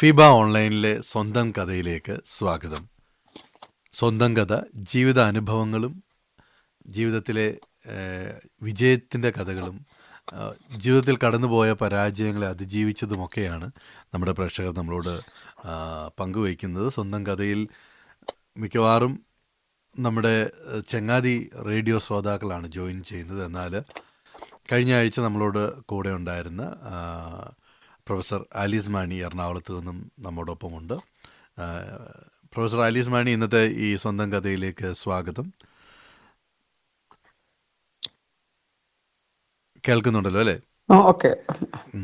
ഫിബ ഓൺലൈനിലെ സ്വന്തം കഥയിലേക്ക് സ്വാഗതം. സ്വന്തം കഥ ജീവിത അനുഭവങ്ങളും ജീവിതത്തിലെ വിജയത്തിന്റെ കഥകളും ജീവിതത്തിൽ കടന്നുപോയ പരാജയങ്ങളെ അതിജീവിച്ചതുമൊക്കെയാണ് നമ്മുടെ പ്രേക്ഷകർ നമ്മളോട് പങ്കുവയ്ക്കുന്നത്. സ്വന്തം കഥയിൽ മിക്കവാറും നമ്മുടെ ചെങ്ങാതി റേഡിയോ ശ്രോതാക്കളാണ് ജോയിൻ ചെയ്യുന്നത്. എന്നാൽ കഴിഞ്ഞ ആഴ്ച നമ്മളോട് കൂടെ ഉണ്ടായിരുന്ന പ്രൊഫസർ ആലീസ് മാണി എറണാകുളത്ത് നിന്നും നമ്മോടൊപ്പമുണ്ട്. പ്രൊഫസർ ആലീസ് മാണി ഇന്നത്തെ ഈ സ്വന്തം കഥയിലേക്ക് സ്വാഗതം. കേൾക്കുന്നുണ്ടല്ലോ അല്ലേ? ആ ഓക്കെ.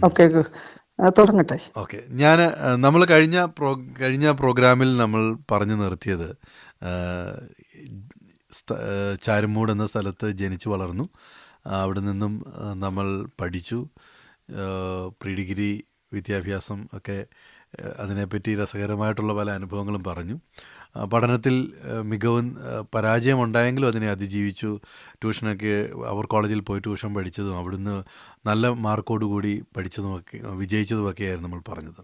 ഓക്കെ തുടങ്ങട്ടെ. ഓക്കെ. ഞാൻ നമ്മൾ കഴിഞ്ഞ പ്രോ കഴിഞ്ഞ പ്രോഗ്രാമിൽ നമ്മൾ പറഞ്ഞു നിർത്തിയത് ചാരുമൂട് എന്ന സ്ഥലത്ത് ജനിച്ചു വളർന്നു. അവിടെ നിന്നും നമ്മൾ പഠിച്ചു. പ്രീ ഡിഗ്രി വിദ്യാഭ്യാസം ഒക്കെ അതിനെപ്പറ്റി രസകരമായിട്ടുള്ള പല അനുഭവങ്ങളും പറഞ്ഞു. പഠനത്തിൽ മികവും പരാജയമുണ്ടായെങ്കിലും അതിനെ അതിജീവിച്ചു. ട്യൂഷനൊക്കെ അവർ കോളേജിൽ പോയി ട്യൂഷൻ പഠിച്ചതും അവിടുന്ന് നല്ല മാർക്കോടുകൂടി പഠിച്ചതുമൊക്കെ വിജയിച്ചതുമൊക്കെയായിരുന്നു നമ്മൾ പറഞ്ഞത്.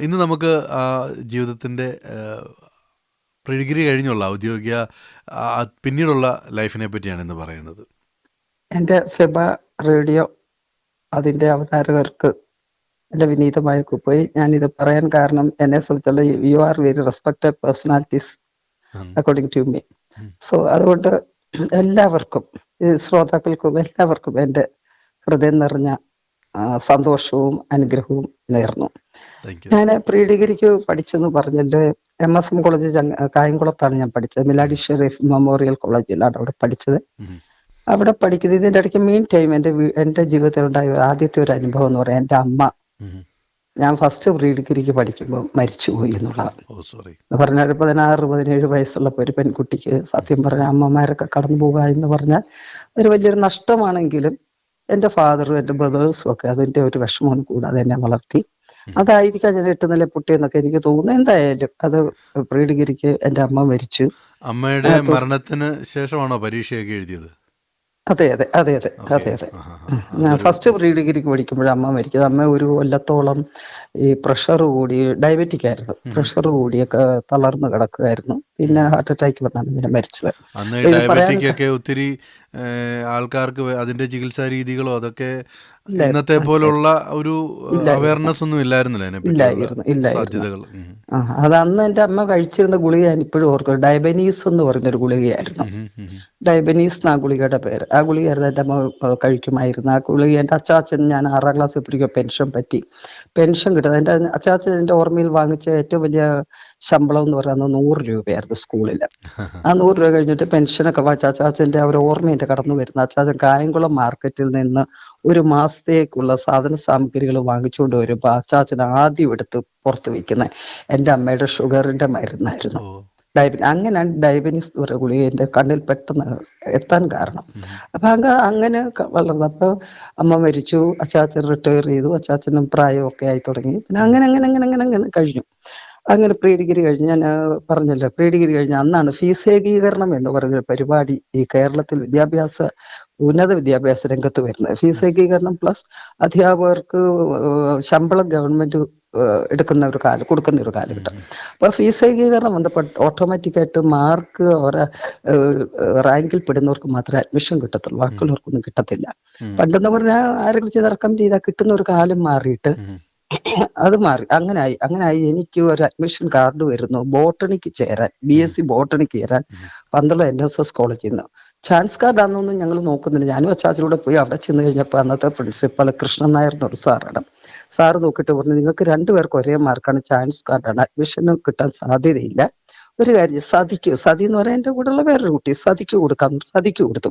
ഇന്ന് നമുക്ക് ജീവിതത്തിന്റെ പ്രീ കഴിഞ്ഞുള്ള ഔദ്യോഗിക പിന്നീടുള്ള ലൈഫിനെ പറ്റിയാണ് ഇന്ന് പറയുന്നത്. എന്റെ ഫെബ റേഡിയോ അതിന്റെ അവതാരകർക്ക് എന്റെ വിനീതമായ കുപ്പോയി ഞാനിത് പറയാൻ കാരണം എന്നെ സംബന്ധിച്ചുള്ള you are very respected personalities. According to me so അതുകൊണ്ട് എല്ലാവർക്കും ശ്രോതാക്കൾക്കും എല്ലാവർക്കും എന്റെ ഹൃദയം നിറഞ്ഞ സന്തോഷവും അനുഗ്രഹവും നേർന്നു. ഞാൻ പ്രീ ഡിഗ്രിക്ക് പഠിച്ചെന്ന് പറഞ്ഞല്ലോ എം എസ് എം കോളേജ് കായംകുളത്താണ് ഞാൻ പഠിച്ചത്. മിലാഡി ഷെറീഫ് മെമ്മോറിയൽ കോളേജിലാണ് അവിടെ പഠിച്ചത്. അവിടെ പഠിക്കുന്നത് ഇതിന്റെ ഇടയ്ക്ക് മെയിൻ ടൈം എന്റെ എന്റെ ജീവിതത്തിൽ ഉണ്ടായ ഒരു ആദ്യത്തെ ഒരു അനുഭവം എന്ന് പറയാം എന്റെ അമ്മ. ഞാൻ ഫസ്റ്റ് പ്രീ ഡിഗ്രിക്ക് പഠിക്കുമ്പോൾ മരിച്ചുപോയി എന്നുള്ളതാണ് പറഞ്ഞാൽ ഒരു പതിനാറ് പതിനേഴ് വയസ്സുള്ളപ്പോൾ ഒരു പെൺകുട്ടിക്ക് സത്യം പറഞ്ഞ അമ്മമാരൊക്കെ കടന്നു പോകുക എന്ന് പറഞ്ഞാൽ ഒരു വലിയൊരു നഷ്ടമാണെങ്കിലും എന്റെ ഫാദറും എന്റെ ബ്രദേഴ്സും ഒക്കെ അതിന്റെ ഒരു വിഷമം കൂടാതെ എന്നെ വളർത്തി. അതായിരിക്കാം ഞാൻ എട്ട് നില പൊട്ടിയെന്നൊക്കെ എനിക്ക് തോന്നുന്നു. എന്തായാലും അത് പ്രീ ഡിഗ്രിക്ക് എന്റെ അമ്മ മരിച്ചു. അമ്മയുടെ മരണത്തിന് ശേഷമാണോ പരീക്ഷയൊക്കെ എഴുതിയത്? അതെ അതെ അതെ അതെ അതെ അതെ. ഞാൻ ഫസ്റ്റ് പ്രീ ഡിഗ്രിക്ക് പഠിക്കുമ്പോഴും അമ്മ മരിക്കുന്നത്. അമ്മ ഒരു കൊല്ലത്തോളം ഈ പ്രഷർ കൂടി ഡയബറ്റിക് ആയിരുന്നു പ്രഷർ കൂടിയൊക്കെ തളർന്നു കിടക്കുമായിരുന്നു പിന്നെ ഹാർട്ട് അറ്റാക്ക് വന്നാണ് ഇങ്ങനെ മരിച്ചത്. അന്ന് ഡയബറ്റിക് ഒക്കെ ഒത്തിരി ആൾക്കാർക്ക് അതിന്റെ ചികിത്സാ രീതികളോ അതൊക്കെ ഇന്നത്തെ പോലുള്ള ഒരു അവയർനെസ് ഒന്നും ഇല്ലായിരുന്നില്ല സാധ്യതകൾ? അത് അന്ന് എന്റെ അമ്മ കഴിച്ചിരുന്ന ഗുളിക ഞാൻ ഇപ്പോഴും ഓർക്കുന്നു. ഡയബനീസ് എന്ന് പറഞ്ഞൊരു ഗുളികയായിരുന്നു. ഡയബനീസ് എന്നാ ഗുളികയുടെ പേര്. ആ ഗുളികയായിരുന്നു എന്റെ അമ്മ കഴിക്കുമായിരുന്നു. ആ ഗുളിക എന്റെ അച്ചാച്ചൻ ഞാൻ ആറാം ക്ലാസ് ഇപ്പോഴേക്കും പെൻഷൻ പറ്റി. പെൻഷൻ കിട്ടുന്നത് എന്റെ അച്ചാച്ചൻ എന്റെ ഓർമ്മയിൽ വാങ്ങിച്ച ഏറ്റവും വലിയ ശമ്പളം എന്ന് പറയുന്നത് നൂറ് രൂപയായിരുന്നു സ്കൂളിൽ. ആ നൂറ് രൂപ കഴിഞ്ഞിട്ട് പെൻഷനൊക്കെ വാങ്ങിച്ച അച്ചാച്ചന്റെ ആ ഒരു ഓർമ്മ കടന്നു വരുന്ന അച്ചാച്ചൻ കായംകുളം മാർക്കറ്റിൽ നിന്ന് ഒരു മാസത്തേക്കുള്ള സാധന സാമഗ്രികൾ വാങ്ങിച്ചുകൊണ്ട് വരുമ്പോൾ അച്ചാച്ചൻ ആദ്യം എടുത്ത് പുറത്ത് വയ്ക്കുന്നത് എന്റെ അമ്മയുടെ ഷുഗറിന്റെ മരുന്നായിരുന്നു. ഓ. ഡയബറ്റി അങ്ങനെയാണ് ഡയബറ്റീസ് എന്ന് പറയുന്ന ഗുളിക എന്റെ കണ്ണിൽ പെട്ടെന്ന് എത്താൻ കാരണം. അപ്പൊ അങ്ങ് അങ്ങനെ വളർന്നു അപ്പൊ അമ്മ മരിച്ചു അച്ചാച്ചൻ റിട്ടയർ ചെയ്തു അച്ചാച്ചനും പ്രായമൊക്കെ ആയി തുടങ്ങി. പിന്നെ അങ്ങനെ അങ്ങനെ അങ്ങനെ അങ്ങനെ അങ്ങനെ കഴിഞ്ഞു. അങ്ങനെ പ്രീ ഡിഗ്രി കഴിഞ്ഞ് ഞാൻ പറഞ്ഞല്ലോ പ്രീ ഡിഗ്രി കഴിഞ്ഞ് അന്നാണ് ഫീസ് ഏകീകരണം എന്ന് പറയുന്ന പരിപാടി ഈ കേരളത്തിൽ വിദ്യാഭ്യാസ ഉന്നത വിദ്യാഭ്യാസ രംഗത്ത് വരുന്നത്. ഫീസ് ഏകീകരണം പ്ലസ് അധ്യാപകർക്ക് ശമ്പളം ഗവൺമെന്റ് എടുക്കുന്ന ഒരു കാലം കൊടുക്കുന്ന ഒരു കാലഘട്ടം. അപ്പൊ ഫീസ് ഏകീകരണം ബന്ധപ്പെട്ട് ഓട്ടോമാറ്റിക് ആയിട്ട് മാർക്ക് ഓരോ റാങ്കിൽ പെടുന്നവർക്ക് മാത്രമേ അഡ്മിഷൻ കിട്ടത്തുള്ളൂ. ബാക്കിയുള്ളവർക്കൊന്നും കിട്ടത്തില്ല. പണ്ടെന്ന് പറഞ്ഞാൽ ആരെങ്കിലും ചെയ്ത് റെക്കമെൻഡ് ചെയ്താൽ കിട്ടുന്ന ഒരു കാലം മാറിയിട്ട്. അത് മാറി. അങ്ങനായി അങ്ങനായി എനിക്ക് ഒരു അഡ്മിഷൻ കാർഡ് വരുന്നു. ബോട്ടണിക്ക് ചേരാൻ ബി എസ് സി ബോട്ടണിക്ക് ചേരാൻ. പന്തളം എൻ എസ് എസ് കോളേജിൽ നിന്ന് ചാൻസ് കാർഡ് ആണെന്നൊന്നും ഞങ്ങൾ നോക്കുന്നില്ല. ഞാനും അച്ചാച്ചിലൂടെ പോയി അവിടെ ചെന്ന് കഴിഞ്ഞപ്പോൾ അന്നത്തെ പ്രിൻസിപ്പൽ കൃഷ്ണൻ നായർ എന്നൊരു സാറാണ് സാറ് നോക്കിയിട്ട് പറഞ്ഞു നിങ്ങൾക്ക് രണ്ടുപേർക്ക് ഒരേ മാർക്കാണ് ചാൻസ് കാർഡാണ് അഡ്മിഷന് കിട്ടാൻ സാധ്യതയില്ല. ഒരു കാര്യം സതിക്ക് സതി എന്ന് പറയാൻ എന്റെ കൂടെയുള്ള വേറൊരു കുട്ടി സതിക്ക് കൊടുക്കാം സതിക്ക് കൊടുത്തു.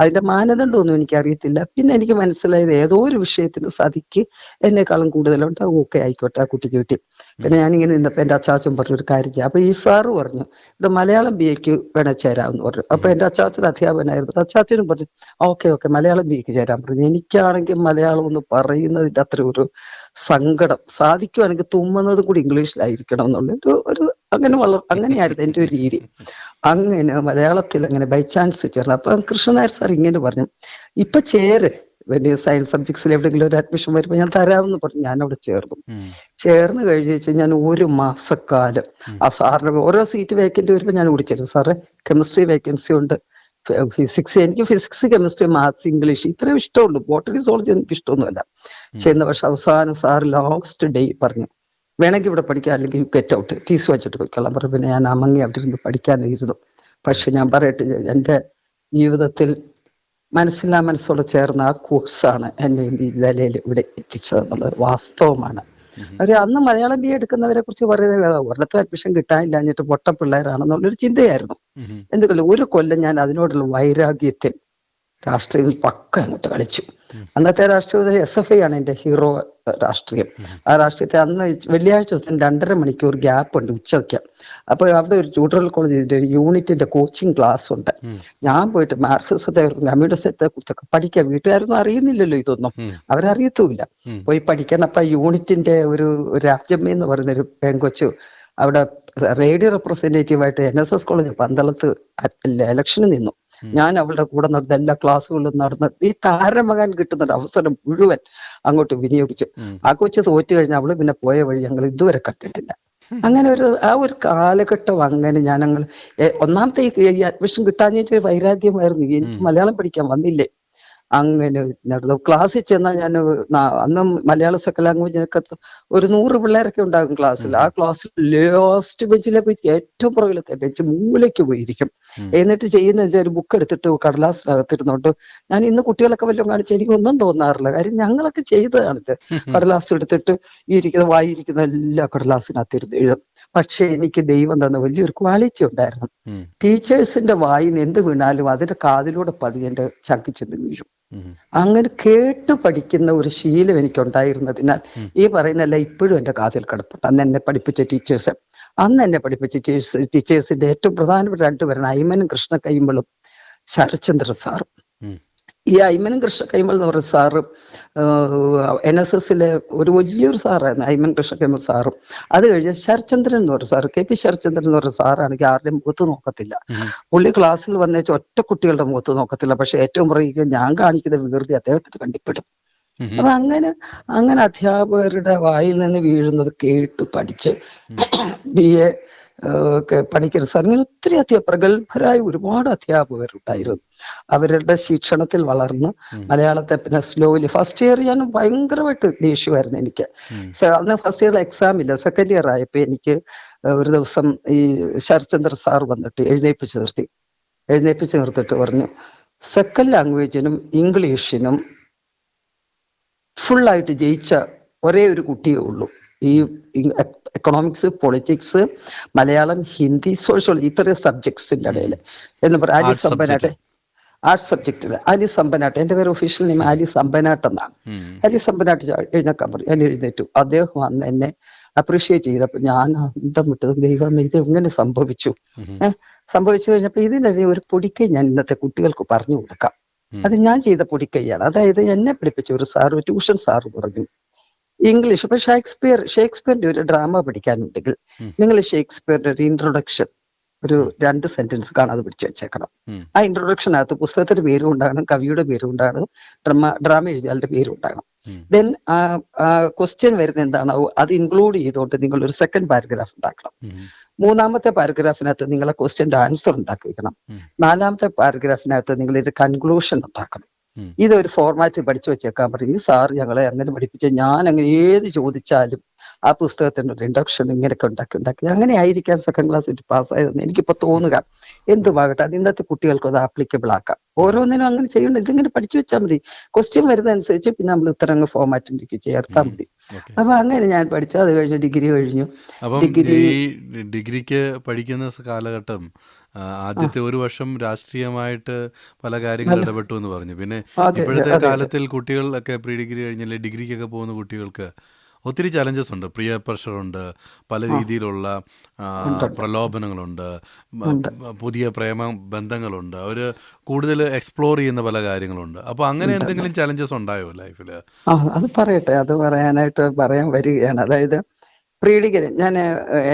അതിന്റെ മാനദണ്ഡം ഒന്നും എനിക്ക് അറിയത്തില്ല പിന്നെ എനിക്ക് മനസ്സിലായത് ഏതോ ഒരു വിഷയത്തിന് സതിക്ക് എന്നെക്കാളും കൂടുതലുണ്ട്. ഓക്കെ ആയിക്കോട്ടെ ആ കുട്ടിക്ക് കിട്ടി. പിന്നെ ഞാനിങ്ങനെ നിന്നപ്പോ എന്റെ അച്ചാച്ചൻ പറഞ്ഞു ഒരു കാര്യം ചെയ്യാം. അപ്പൊ ഈ സാറ് പറഞ്ഞു ഇവിടെ മലയാളം ബി എക്ക് വേണേ ചേരാമെന്ന് പറഞ്ഞു. അപ്പൊ എന്റെ അച്ചാച്ചൻ അധ്യാപകനായിരുന്നു. അച്ചാച്ചനും പറഞ്ഞു ഓക്കെ ഓക്കെ മലയാളം ബി എക്ക് ചേരാൻ പറഞ്ഞു. എനിക്കാണെങ്കിൽ മലയാളം എന്ന് പറയുന്നതിന്റെ അത്ര ഒരു സങ്കടം. സാധിക്കുവാണെങ്കിൽ തുമ്മുന്നത് കൂടി ഇംഗ്ലീഷിലായിരിക്കണം എന്നുള്ള ഒരു ഒരു അങ്ങനെ വളർ അങ്ങനെയായിരുന്നു എന്റെ ഒരു രീതി. അങ്ങനെ മലയാളത്തിൽ അങ്ങനെ ബൈ ചാൻസ് ചേർന്നു. അപ്പൊ കൃഷ്ണനായർ സാർ ഇങ്ങനെ പറഞ്ഞു ഇപ്പൊ ചേര് വലിയ സയൻസ് സബ്ജക്ട്സിൽ എവിടെയെങ്കിലും ഒരു അഡ്മിഷൻ വരുമ്പോൾ ഞാൻ തരാമെന്ന് പറഞ്ഞു. ഞാൻ അവിടെ ചേർന്നു. ചേർന്ന് കഴിഞ്ഞ് വെച്ചാൽ ഞാൻ ഒരു മാസക്കാലം. ആ സാറിന് ഓരോ സീറ്റ് വേക്കന്റ് വരുമ്പോൾ ഞാൻ വിളിച്ചിരുന്നു സാറേ കെമിസ്ട്രി വേക്കൻസി ഉണ്ട്. ഫിസിക്സ് എനിക്ക് ഫിസിക്സ് കെമിസ്ട്രി മാത്സ് ഇംഗ്ലീഷ് ഇത്രയും ഇഷ്ടമുള്ളൂ. ബോട്ടണി സോളജി എനിക്ക് ഇഷ്ടമൊന്നുമല്ല. ചെയ്യുന്ന പക്ഷെ അവസാനം സാർ ലാസ്റ്റ് ഡേ പറഞ്ഞു വേണമെങ്കിൽ ഇവിടെ പഠിക്കാം അല്ലെങ്കിൽ ഗെറ്റ് ഔട്ട് ടീസ് വെച്ചിട്ട് പോയിക്കൊള്ളാം പറഞ്ഞു പിന്നെ ഞാൻ അമങ്ങി അവിടെ ഇരുന്ന് പഠിക്കാനിരുന്നു പക്ഷെ ഞാൻ പറയട്ടെ എന്റെ ജീവിതത്തിൽ മനസ്സില്ലാ മനസ്സോട് ചേർന്ന ആ കോഴ്സാണ് എന്നെ ഈ നിലയിൽ ഇവിടെ എത്തിച്ചതെന്നുള്ളത് വാസ്തവമാണ്. ഒരു അന്ന് മലയാളം ബി എടുക്കുന്നവരെ കുറിച്ച് പറയുന്നത് ഒരിടത്തും അഡ്മിഷൻ കിട്ടാനില്ലാഞ്ഞിട്ട് പൊട്ട പിള്ളേരാണെന്നുള്ളൊരു ചിന്തയായിരുന്നു ഉം. ഒരു കൊല്ലം ഞാൻ അതിനോടുള്ള വൈരാഗ്യത്തിൽ രാഷ്ട്രീയത്തിൽ പക്ക അങ്ങോട്ട് കളിച്ചു. അന്നത്തെ രാഷ്ട്രീയത്തിൽ എസ് എഫ് ഐ ആണ് എന്റെ ഹീറോ രാഷ്ട്രീയം. ആ രാഷ്ട്രീയത്തെ അന്ന് വെള്ളിയാഴ്ച ദിവസം രണ്ടര മണിക്കൂർ ഗ്യാപ്പ് ഉണ്ട് ഉച്ചയ്ക്ക് അപ്പൊ അവിടെ ഒരു ട്യൂട്ടോറിയൽ കോളേജിന്റെ ഒരു യൂണിറ്റിന്റെ കോച്ചിങ് ക്ലാസ് ഉണ്ട്. ഞാൻ പോയിട്ട് മാർക്സിസത്തെ കമ്മ്യൂണിസത്തെ കുറിച്ചൊക്കെ പഠിക്കാം വീട്ടുകാരൊന്നും അറിയുന്നില്ലല്ലോ ഇതൊന്നും. അവരറിയത്തുമില്ല. പോയി പഠിക്കാൻ അപ്പൊ യൂണിറ്റിന്റെ ഒരു രാജ്യം എന്ന് പറയുന്ന ഒരു പെങ്കൊച്ചു അവിടെ റേഡിയോ റെപ്രസെന്റേറ്റീവ് ആയിട്ട് എൻ എസ് എസ് കോളേജ് പന്തളത്ത് ഇലക്ഷന് നിന്നു. ഞാൻ അവളുടെ കൂടെ നടന്ന എല്ലാ ക്ലാസ്സുകളിലും നടന്ന് ഈ താരമകാൻ കിട്ടുന്ന ഒരു അവസരം മുഴുവൻ അങ്ങോട്ട് വിനിയോഗിച്ചു. ആ കൊച്ചു തോറ്റു കഴിഞ്ഞാൽ അവൾ പിന്നെ പോയ വഴി ഞങ്ങൾ ഇതുവരെ കണ്ടിട്ടില്ല. അങ്ങനെ ഒരു ആ ഒരു കാലഘട്ടം അങ്ങനെ ഞാൻ ഞങ്ങൾ ഒന്നാമത്തെ ഈ അഡ്മിഷൻ കിട്ടാഞ്ഞിട്ട് വൈരാഗ്യമായിരുന്നു. എനിക്ക് മലയാളം പഠിക്കാൻ വന്നില്ലേ? അങ്ങനെ നടന്നു. ക്ലാസ്സിൽ ചെന്നാൽ ഞാൻ അന്ന് മലയാള സെക്കൻഡ് ലാംഗ്വേജിനൊക്കെ ഒരു നൂറ് പിള്ളേരൊക്കെ ഉണ്ടാകും ക്ലാസ്സിൽ. ആ ക്ലാസ്സിൽ ലാസ്റ്റ് ബെഞ്ചിലെ പോയി ഏറ്റവും പുറകിലത്തെ ബെഞ്ച് മൂലയ്ക്ക് പോയിരിക്കും. എന്നിട്ട് ചെയ്യുന്ന വെച്ചാൽ ഒരു ബുക്ക് എടുത്തിട്ട് കടലാസിനകത്തിരുന്നോണ്ട് ഞാൻ ഇന്ന് കുട്ടികളൊക്കെ വല്ലതും കാണിച്ച് എനിക്കൊന്നും തോന്നാറില്ല. കാര്യം ഞങ്ങളൊക്കെ ചെയ്തതാണിത്. കടലാസ് എടുത്തിട്ട് ഈ ഇരിക്കുന്ന വായിരിക്കുന്ന എല്ലാ കടലാസിനകത്തിരുന്ന് എഴുതും. പക്ഷെ എനിക്ക് ദൈവം തന്ന വലിയൊരു ക്വാളിറ്റി ഉണ്ടായിരുന്നു. ടീച്ചേഴ്സിന്റെ വായിന്ന് എന്ത് വീണാലും അതിന്റെ കാതിലൂടെ പതിയെ എന്റെ ചങ്കിച്ചെന്ന് വീഴും. അങ്ങനെ കേട്ടു പഠിക്കുന്ന ഒരു ശീലം എനിക്കുണ്ടായിരുന്നതിനാൽ ഈ പറയുന്നല്ല ഇപ്പോഴും എന്റെ കാതിൽ കിടപ്പുണ്ട്. അന്ന് എന്നെ പഠിപ്പിച്ച ടീച്ചേഴ്സ് അന്ന് എന്നെ പഠിപ്പിച്ച ടീച്ചേഴ്സ് ടീച്ചേഴ്സിന്റെ ഏറ്റവും പ്രധാനപ്പെട്ട രണ്ടുപേരാണ് ഐമനും കൃഷ്ണ കൈമളും ശരത്ചന്ദ്ര സാറും. ഈ അയ്മൻ കൃഷ്ണ കൈമൾ എന്ന് പറയുന്ന സാറ് എൻ എസ് എസിലെ ഒരു വലിയൊരു സാറായിരുന്നു അയ്മൻ കൃഷ്ണ കൈമൾ സാറും. അത് കഴിഞ്ഞ് ശരചന്ദ്രൻ എന്ന് പറയുന്ന സാറ് കെ പി ശരചന്ദ്രൻ എന്ന് പറയുന്ന സാറാണെങ്കിൽ ആരുടെയും മുഖത്ത് നോക്കത്തില്ല. പുള്ളി ക്ലാസ്സിൽ വന്നേച്ച് ഒറ്റ കുട്ടികളുടെ മുഖത്ത് നോക്കത്തില്ല. പക്ഷെ ഏറ്റവും പറയുക ഞാൻ കാണിക്കുന്ന വികൃതി അദ്ദേഹത്തിന് കണ്ടിപ്പെടും. അപ്പൊ അങ്ങനെ അങ്ങനെ അധ്യാപകരുടെ വായിൽ നിന്ന് വീഴുന്നത് കേട്ട് പഠിച്ച് ബി എ ഒക്കെ പണിക്കരുത് സാർ ഇങ്ങനെ ഒത്തിരി അധ്യാ പ്രഗത്ഭരായ ഒരുപാട് അധ്യാപകരുണ്ടായിരുന്നു. അവരുടെ ശിക്ഷണത്തിൽ വളർന്ന്. മലയാളത്തെ പിന്നെ സ്ലോലി ഫസ്റ്റ് ഇയർ ഞാൻ ഭയങ്കരമായിട്ട് ദേഷ്യമായിരുന്നു എനിക്ക്. അന്ന് ഫസ്റ്റ് ഇയർ എക്സാം ഇല്ല. സെക്കൻഡ് ഇയർ ആയപ്പോ എനിക്ക് ഒരു ദിവസം ഈ ശരത്ചന്ദ്ര സാർ വന്നിട്ട് എഴുന്നേപ്പിച്ച് നിർത്തി. എഴുന്നേപ്പിച്ച് നിർത്തിട്ട് പറഞ്ഞു സെക്കൻഡ് ലാംഗ്വേജിനും ഇംഗ്ലീഷിനും ഫുള്ളായിട്ട് ജയിച്ച ഒരേ ഒരു കുട്ടിയേ ഉള്ളൂ. ഈ economics politics Malayalam Hindi sociology ഇത്രയും സബ്ജക്ട്സിന്റെ ഇടയിൽ. എന്ന് പറയാം Arts സമ്പനാട്ടെ ആർട്സ് സബ്ജക്റ്റിൽ ആലി സമ്പനാട്ട് എന്റെ പേര് ഒഫീഷ്യൽ നെയിം ആലി സമ്പനാട്ട് എന്നാണ് അലി സമ്പനാട്ട് എഴുന്നേക്കാൻ പറയും. ഞാൻ എഴുന്നേറ്റു. അദ്ദേഹം അന്ന് എന്നെ അപ്രീഷിയേറ്റ് ചെയ്തപ്പോ ഞാൻ അന്തം വിട്ടത് ദൈവം ഇത് എങ്ങനെ സംഭവിച്ചു? സംഭവിച്ചു കഴിഞ്ഞപ്പോ ഇതിനെ ഒരു പൊടിക്കൈ ഞാൻ ഇന്നത്തെ കുട്ടികൾക്ക് പറഞ്ഞു കൊടുക്കാം. അത് ഞാൻ ചെയ്ത പൊടിക്കൈയാണ്. അതായത് എന്നെ പഠിപ്പിച്ച ഒരു സാറ് ട്യൂഷൻ സാറ് പറഞ്ഞു. ഇംഗ്ലീഷ് ഇപ്പൊ ഷേക്സ്പിയർ ഷേക്സ്പിയറിന്റെ ഒരു ഡ്രാമ പഠിക്കാനുണ്ടെങ്കിൽ നിങ്ങൾ ഷേക്സ്പിയറിന്റെ ഒരു ഇൻട്രൊഡക്ഷൻ ഒരു രണ്ട് സെന്റൻസ് കാണാതെ പിടിച്ചു വെച്ചേക്കണം ആ ഇൻട്രൊഡക്ഷനകത്ത് പുസ്തകത്തിന്റെ പേരും ഉണ്ടാകണം കവിയുടെ പേരും ഉണ്ടാകണം ഡ്രമ ഡ്രാമ എഴുതിയാളുടെ പേരും ഉണ്ടാകണം. ദെൻ ക്വസ്റ്റ്യൻ വരുന്ന എന്താണോ അത് ഇൻക്ലൂഡ് ചെയ്തുകൊണ്ട് നിങ്ങൾ ഒരു സെക്കൻഡ് പാരഗ്രാഫ് ഉണ്ടാക്കണം. മൂന്നാമത്തെ പാരഗ്രാഫിനകത്ത് നിങ്ങളെ ക്വസ്റ്റ്യന്റെ ആൻസർ ഉണ്ടാക്കി വെക്കണം. നാലാമത്തെ പാരഗ്രാഫിനകത്ത് നിങ്ങൾ ഒരു കൺക്ലൂഷൻ ഉണ്ടാക്കണം. ഇതൊരു ഫോർമാറ്റ് പഠിച്ചു വെച്ചേക്കാൻ പറയും. സാർ ഞങ്ങളെ അങ്ങനെ പഠിപ്പിച്ച ഞാൻ അങ്ങനെ ഏത് ചോദിച്ചാലും ആ പുസ്തകത്തിന്റെ ഒരു ഇൻഡക്ഷൻ ഇങ്ങനെയൊക്കെ ഉണ്ടാക്കി ഉണ്ടാക്കി. അങ്ങനെ ആയിരിക്കാം സെക്കൻഡ് ക്ലാസ് ഒരു പാസ്സായതെന്ന് എനിക്കിപ്പോ തോന്നുക. എന്തുമാകട്ടെ അത് ഇന്നത്തെ കുട്ടികൾക്ക് അത് ആപ്ലിക്കബിൾ ആക്കാം. ഓരോന്നിനും അങ്ങനെ ചെയ്യണ്ട. ഇതിങ്ങനെ പഠിച്ചു വെച്ചാൽ മതി. ക്വസ്റ്റ്യൻ വരുന്നതനുസരിച്ച് പിന്നെ നമ്മൾ ഉത്തരങ്ങൾ ഫോർമാറ്റിലേക്ക് ചേർത്താൽ മതി. അപ്പൊ അങ്ങനെ ഞാൻ പഠിച്ചു. അത് കഴിഞ്ഞ് ഡിഗ്രി കഴിഞ്ഞു. ഡിഗ്രി- ഡിഗ്രിക്ക് പഠിക്കുന്ന കാലഘട്ടം ആദ്യത്തെ ഒരു വർഷം രാഷ്ട്രീയമായിട്ട് പല കാര്യങ്ങൾ ഇടപെട്ടു എന്ന് പറഞ്ഞു. പിന്നെ ഇപ്പോഴത്തെ. കാലത്തിൽ കുട്ടികളൊക്കെ പ്രീ ഡിഗ്രി കഴിഞ്ഞാൽ ഡിഗ്രിക്കൊക്കെ പോകുന്ന കുട്ടികൾക്ക് ഒത്തിരി ചലഞ്ചസ് ഉണ്ട്. പ്രിയ പ്രഷറുണ്ട് പല രീതിയിലുള്ള പ്രലോഭനങ്ങളുണ്ട് പുതിയ പ്രേമ ബന്ധങ്ങളുണ്ട്. അവർ കൂടുതൽ എക്സ്പ്ലോർ ചെയ്യുന്ന പല കാര്യങ്ങളുണ്ട്. അപ്പോൾ അങ്ങനെ എന്തെങ്കിലും ചലഞ്ചസ് ഉണ്ടായോ ലൈഫിൽ അത് പറയട്ടെ. അത് പറയാനായിട്ട് പറയാൻ വരികയാണ്. അതായത് പ്രീഡിഗിരി ഞാൻ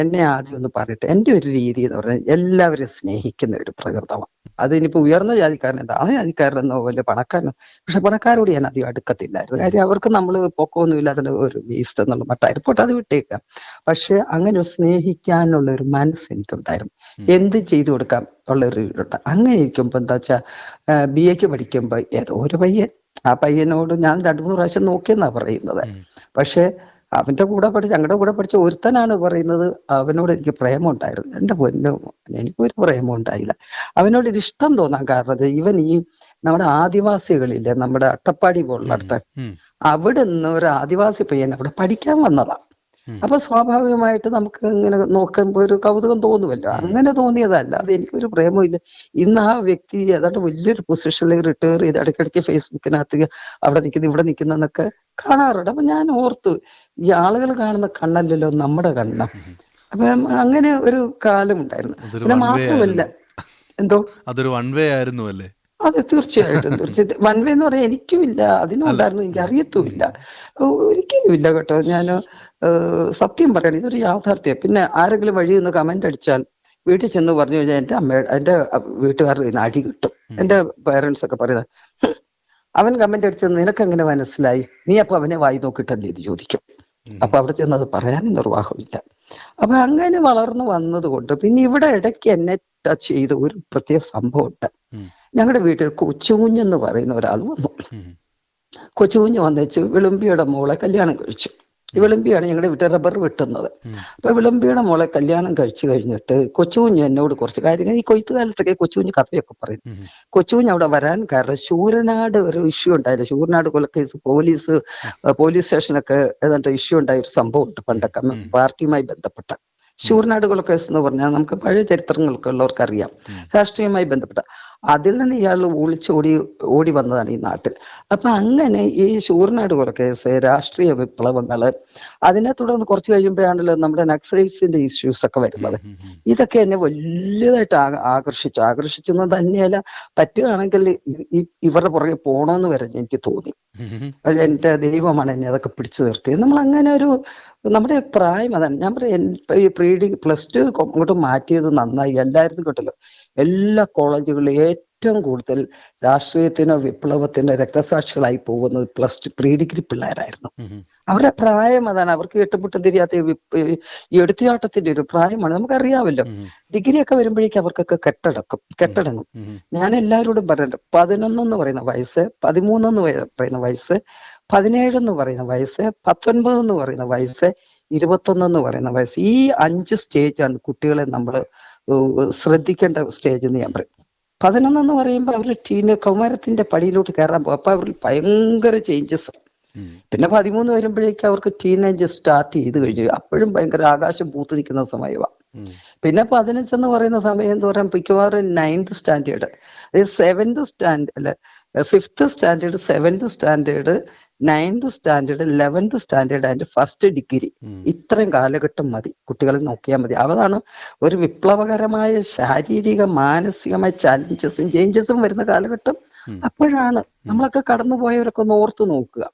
എന്നെ ആദ്യം ഒന്ന് പറയട്ടെ. എന്റെ ഒരു രീതി എന്ന് പറഞ്ഞാൽ എല്ലാവരും സ്നേഹിക്കുന്ന ഒരു പ്രകൃതമാണ്. അതിനിപ്പോ ഉയർന്ന ജാതിക്കാരൻ താഴെ ജാതിക്കാരനെന്നോ വലിയ പണക്കാരനോ? പക്ഷെ പണക്കാരോട് ഞാൻ അധികം അടുക്കത്തില്ലായിരുന്നു. കാര്യം അവർക്ക് നമ്മൾ പൊക്കമൊന്നും അതിന് ഒരു വേസ്റ്റ് എന്നുള്ള മട്ടായിരുന്നു. പോട്ടെ അത് വിട്ടേക്കാം. പക്ഷെ അങ്ങനെ സ്നേഹിക്കാനുള്ള ഒരു മനസ്സ് എനിക്കുണ്ടായിരുന്നു. എന്ത് ചെയ്തു കൊടുക്കാം ഉള്ള ഒരു ഇതുണ്ട് അങ്ങനെ ഇരിക്കുമ്പോൾ എന്താ വെച്ചാൽ ബി എക്ക് പഠിക്കുമ്പോൾ ഏതോ ഒരു പയ്യൻ. ആ പയ്യനോട് ഞാൻ രണ്ടു മൂന്ന് പ്രാവശ്യം നോക്കിയെന്നാ പറയുന്നത്. പക്ഷെ അവന്റെ കൂടെ പഠിച്ച ഞങ്ങളുടെ കൂടെ പഠിച്ച ഒരുത്തനാണ് പറയുന്നത്. അവനോട് എനിക്ക് പ്രേമം ഉണ്ടായിരുന്നു എന്റെ പൊന്നു എനിക്കൊരു പ്രേമം ഉണ്ടായില്ല. അവനോട് ഒരു ഇഷ്ടം തോന്നാൻ കാരണം ഇവൻ ഈ നമ്മുടെ ആദിവാസികളില്ലേ നമ്മുടെ അട്ടപ്പാടി പോലുള്ളടത്ത് അടുത്ത അവിടെ നിന്ന് ഒരു ആദിവാസി പയ്യൻ അവിടെ പഠിക്കാൻ വന്നതാ. ഉം. അപ്പൊ സ്വാഭാവികമായിട്ട് നമുക്ക് ഇങ്ങനെ നോക്കുമ്പോ ഒരു കൗതുകം തോന്നുമല്ലോ അങ്ങനെ തോന്നിയതല്ല. അത് എനിക്കൊരു പ്രേമമില്ല ഇന്ന് ആ വ്യക്തി ഏതാണ്ട് വലിയൊരു പൊസിഷനിൽ റിട്ടയർ ചെയ്ത് ഇടയ്ക്കിടയ്ക്ക് ഫേസ്ബുക്കിനകത്ത് അവിടെ നിൽക്കുന്നു ഇവിടെ നിൽക്കുന്ന എന്നൊക്കെ കാണാറുണ്ട്. അപ്പൊ ഞാൻ ഓർത്തു ഈ ആളുകൾ കാണുന്ന കണ്ണല്ലല്ലോ നമ്മുടെ കണ്ണ. അപ്പൊ അങ്ങനെ ഒരു കാലം ഉണ്ടായിരുന്നു പിന്നെ മാത്രമല്ല. എന്തോ? അതൊരു വൺ വേ ആയിരുന്നു അല്ലേ? അതെ തീർച്ചയായിട്ടും തീർച്ചയായിട്ടും. വൺ വേ എന്ന് പറയാൻ എനിക്കും ഇല്ല അതിനും ഉണ്ടായിരുന്നു എനിക്ക് അറിയത്തുമില്ല ഒരിക്കലും ഇല്ല കേട്ടോ ഞാൻ സത്യം പറയണം ഇതൊരു യാഥാർത്ഥ്യം. പിന്നെ ആരെങ്കിലും വഴി നിന്ന് കമന്റ് അടിച്ചാൽ വീട്ടിൽ ചെന്ന് പറഞ്ഞു കഴിഞ്ഞാൽ എന്റെ അമ്മയുടെ എന്റെ വീട്ടുകാരുടെ കയ്യിൽ നിന്ന് അടി കിട്ടും. എന്റെ പേരൻസ് ഒക്കെ പറയുന്നത് അവൻ കമന്റ് അടിച്ചത് നിനക്ക് എങ്ങനെ മനസ്സിലായി? നീ അപ്പൊ അവനെ വായി നോക്കിയിട്ടല്ലേ ഇത് ചോദിക്കും. അപ്പൊ അവിടെ ചെന്ന് അത് പറയാനും നിർവാഹമില്ല. അപ്പൊ അങ്ങനെ വളർന്നു വന്നത് കൊണ്ട് പിന്നെ ഇവിടെ ഇടയ്ക്ക് എന്നെ ടച്ച് ചെയ്ത ഒരു പ്രത്യേക സംഭവം ഉണ്ട് ഞങ്ങളുടെ വീട്ടിൽ കൊച്ചുകുഞ്ഞെന്ന് പറയുന്ന ഒരാൾ വന്നു. കൊച്ചുകുഞ്ഞ് വന്നേച്ച് വിളുമ്പിയുടെ മോളെ കല്യാണം കഴിച്ചു. ഈ വിളുമ്പിയാണ് ഞങ്ങളുടെ വീട്ടിൽ റബ്ബർ വെട്ടുന്നത്. അപ്പൊ വിളമ്പിയുടെ മോളെ കല്യാണം കഴിച്ചു കഴിഞ്ഞിട്ട് കൊച്ചുകുഞ്ഞ് എന്നോട് കുറച്ച് കാര്യങ്ങൾ ഈ കൊയ്ത്ത് കാലത്തൊക്കെ കൊച്ചുകുഞ്ഞ് കഥയൊക്കെ പറയും. കൊച്ചുകുഞ്ഞ് അവിടെ വരാൻ കാരണം ശൂരനാട് ഒരു ഇഷ്യൂ ഉണ്ടായില്ല. ശൂരനാട് കൊലക്കേസ് പോലീസ് പോലീസ് സ്റ്റേഷനൊക്കെ ഏതാണ്ട് ഇഷ്യൂ ഉണ്ടായ ഒരു സംഭവം ഉണ്ട് പണ്ടൊക്കെ. പാർട്ടിയുമായി ബന്ധപ്പെട്ട. ശൂർനാട് കൊലക്കേസ് എന്ന് പറഞ്ഞാൽ നമുക്ക് പഴയ ചരിത്രങ്ങൾക്കുള്ളവർക്ക് അറിയാം രാഷ്ട്രീയമായി ബന്ധപ്പെട്ട. അതിൽ നിന്ന് ഇയാൾ ഒളിച്ചോടി ഓടി വന്നതാണ് ഈ നാട്ടിൽ. അപ്പൊ അങ്ങനെ ഈ ശൂർനാട് കുറെ കേസ് രാഷ്ട്രീയ വിപ്ലവങ്ങൾ അതിനെ തുടർന്ന് കുറച്ച് കഴിയുമ്പോഴാണല്ലോ നമ്മുടെ നക്സലൈറ്റ്സിന്റെ ഇഷ്യൂസ് ഒക്കെ വരുന്നത്. ഇതൊക്കെ എന്നെ വലിയതായിട്ട് ആകർഷിച്ചു ആകർഷിച്ചു. എന്ന് തന്നെയല്ല പറ്റുകയാണെങ്കിൽ ഇവരുടെ പുറകെ പോണോന്ന് വരെ എനിക്ക് തോന്നി. എന്റെ ദൈവമാണ് എന്നെ അതൊക്കെ പിടിച്ചു നിർത്തിയത്. നമ്മൾ അങ്ങനെ ഒരു നമ്മുടെ പ്രായം അതാണ്. ഞാൻ പറയാം ഈ പ്രീ ഡിഗ്രി പ്ലസ് ടു അങ്ങോട്ട് മാറ്റിയത് നന്നായി. എല്ലാവരും കേട്ടല്ലോ എല്ലാ കോളേജുകളിലും ഏറ്റവും കൂടുതൽ രാഷ്ട്രീയത്തിനോ വിപ്ലവത്തിനോ രക്തസാക്ഷികളായി പോകുന്നത് പ്ലസ് ടു പ്രീ ഡിഗ്രി പിള്ളേരായിരുന്നു. അവരുടെ പ്രായം അതാണ്. അവർക്ക് എട്ടുപൊട്ടും തിരിയാത്ത ഈ എടുത്തുചാട്ടത്തിന്റെ ഒരു പ്രായമാണ്. നമുക്കറിയാമല്ലോ. ഡിഗ്രി ഒക്കെ വരുമ്പോഴേക്കും അവർക്കൊക്കെ കെട്ടടക്കും കെട്ടടങ്ങും. ഞാൻ എല്ലാവരോടും പറഞ്ഞിട്ടുണ്ട് പതിനൊന്നെന്ന് പറയുന്ന വയസ്സ് പതിമൂന്നെന്ന് പറയുന്ന വയസ്സ് പതിനേഴെന്ന് പറയുന്ന വയസ്സ് പത്തൊൻപത് എന്ന് പറയുന്ന വയസ്സ് ഇരുപത്തൊന്ന് എന്ന് പറയുന്ന വയസ്സ് ഈ അഞ്ച് സ്റ്റേജാണ് കുട്ടികളെ നമ്മൾ ശ്രദ്ധിക്കേണ്ട സ്റ്റേജ് എന്ന് ഞാൻ പറയും. പതിനൊന്ന് എന്ന് പറയുമ്പോൾ അവർ ടീന് കൗമാരത്തിന്റെ പടിയിലോട്ട് കയറാൻ പോകും. അപ്പൊ അവരിൽ ഭയങ്കര ചേഞ്ചസ് പിന്നെ പതിമൂന്ന് വരുമ്പോഴേക്കും അവർക്ക് ടീനേജ് സ്റ്റാർട്ട് ചെയ്ത് കഴിഞ്ഞു. അപ്പോഴും ഭയങ്കര ആകാശം പൂത്ത് നിൽക്കുന്ന സമയമാണ്. പിന്നെ പതിനഞ്ചെന്ന് പറയുന്ന സമയം എന്ന് പറയാൻ മിക്കവാറും നയൻത് സ്റ്റാൻഡേർഡ് അതായത് seventh standard fifth fifth standard seventh standard ninth standard eleventh standard and first degree. ഇത്രയും കാലഘട്ടം മതി. കുട്ടികളെ നോക്കിയാൽ മതി. അതാണ് ഒരു വിപ്ലവകരമായ ശാരീരിക മാനസികമായ ചാലഞ്ചസും ചേഞ്ചസും വരുന്ന കാലഘട്ടം. അപ്പോഴാണ് നമ്മളൊക്കെ കടന്നുപോയവരൊക്കെ ഒന്ന് ഓർത്ത് നോക്കുക.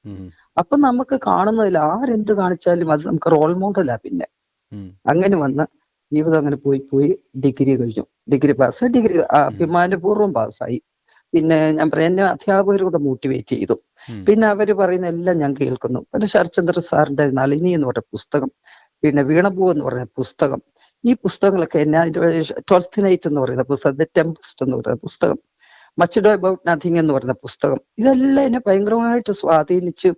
അപ്പൊ നമുക്ക് കാണുന്നതിൽ ആരെന്ത് കാണിച്ചാലും അത് നമുക്ക് റോൾ മോഡലാ പിന്നെ. അങ്ങനെ വന്ന് ജീവിതം അങ്ങനെ പോയി പോയി ഡിഗ്രി കഴിഞ്ഞു. ഡിഗ്രി പാസ് ഡിഗ്രി അഭിമാനപൂർവം പാസ്സായി പിന്നെ ഞാൻ പറയാം എന്നെ അധ്യാപകരോട് മോട്ടിവേറ്റ് ചെയ്തു. പിന്നെ അവർ പറയുന്ന എല്ലാം ഞാൻ കേൾക്കുന്നു. പിന്നെ ശരത്ചന്ദ്ര സാറിന്റെ നളിനി എന്ന് പറഞ്ഞ പുസ്തകം പിന്നെ വീണപൂ എന്ന് പറയുന്ന പുസ്തകം ഈ പുസ്തകങ്ങളൊക്കെ എന്നെ ട്വൽത്ത് നൈറ്റ് എന്ന് പറയുന്ന പുസ്തകം ദ ടെമ്പസ്റ്റ് എന്ന് പറയുന്ന പുസ്തകം മച്ച് ഡോ അബൌട്ട് നത്തിങ് എന്ന് പറയുന്ന പുസ്തകം. ഇതെല്ലാം എന്നെ ഭയങ്കരമായിട്ട് സ്വാധീനിച്ചു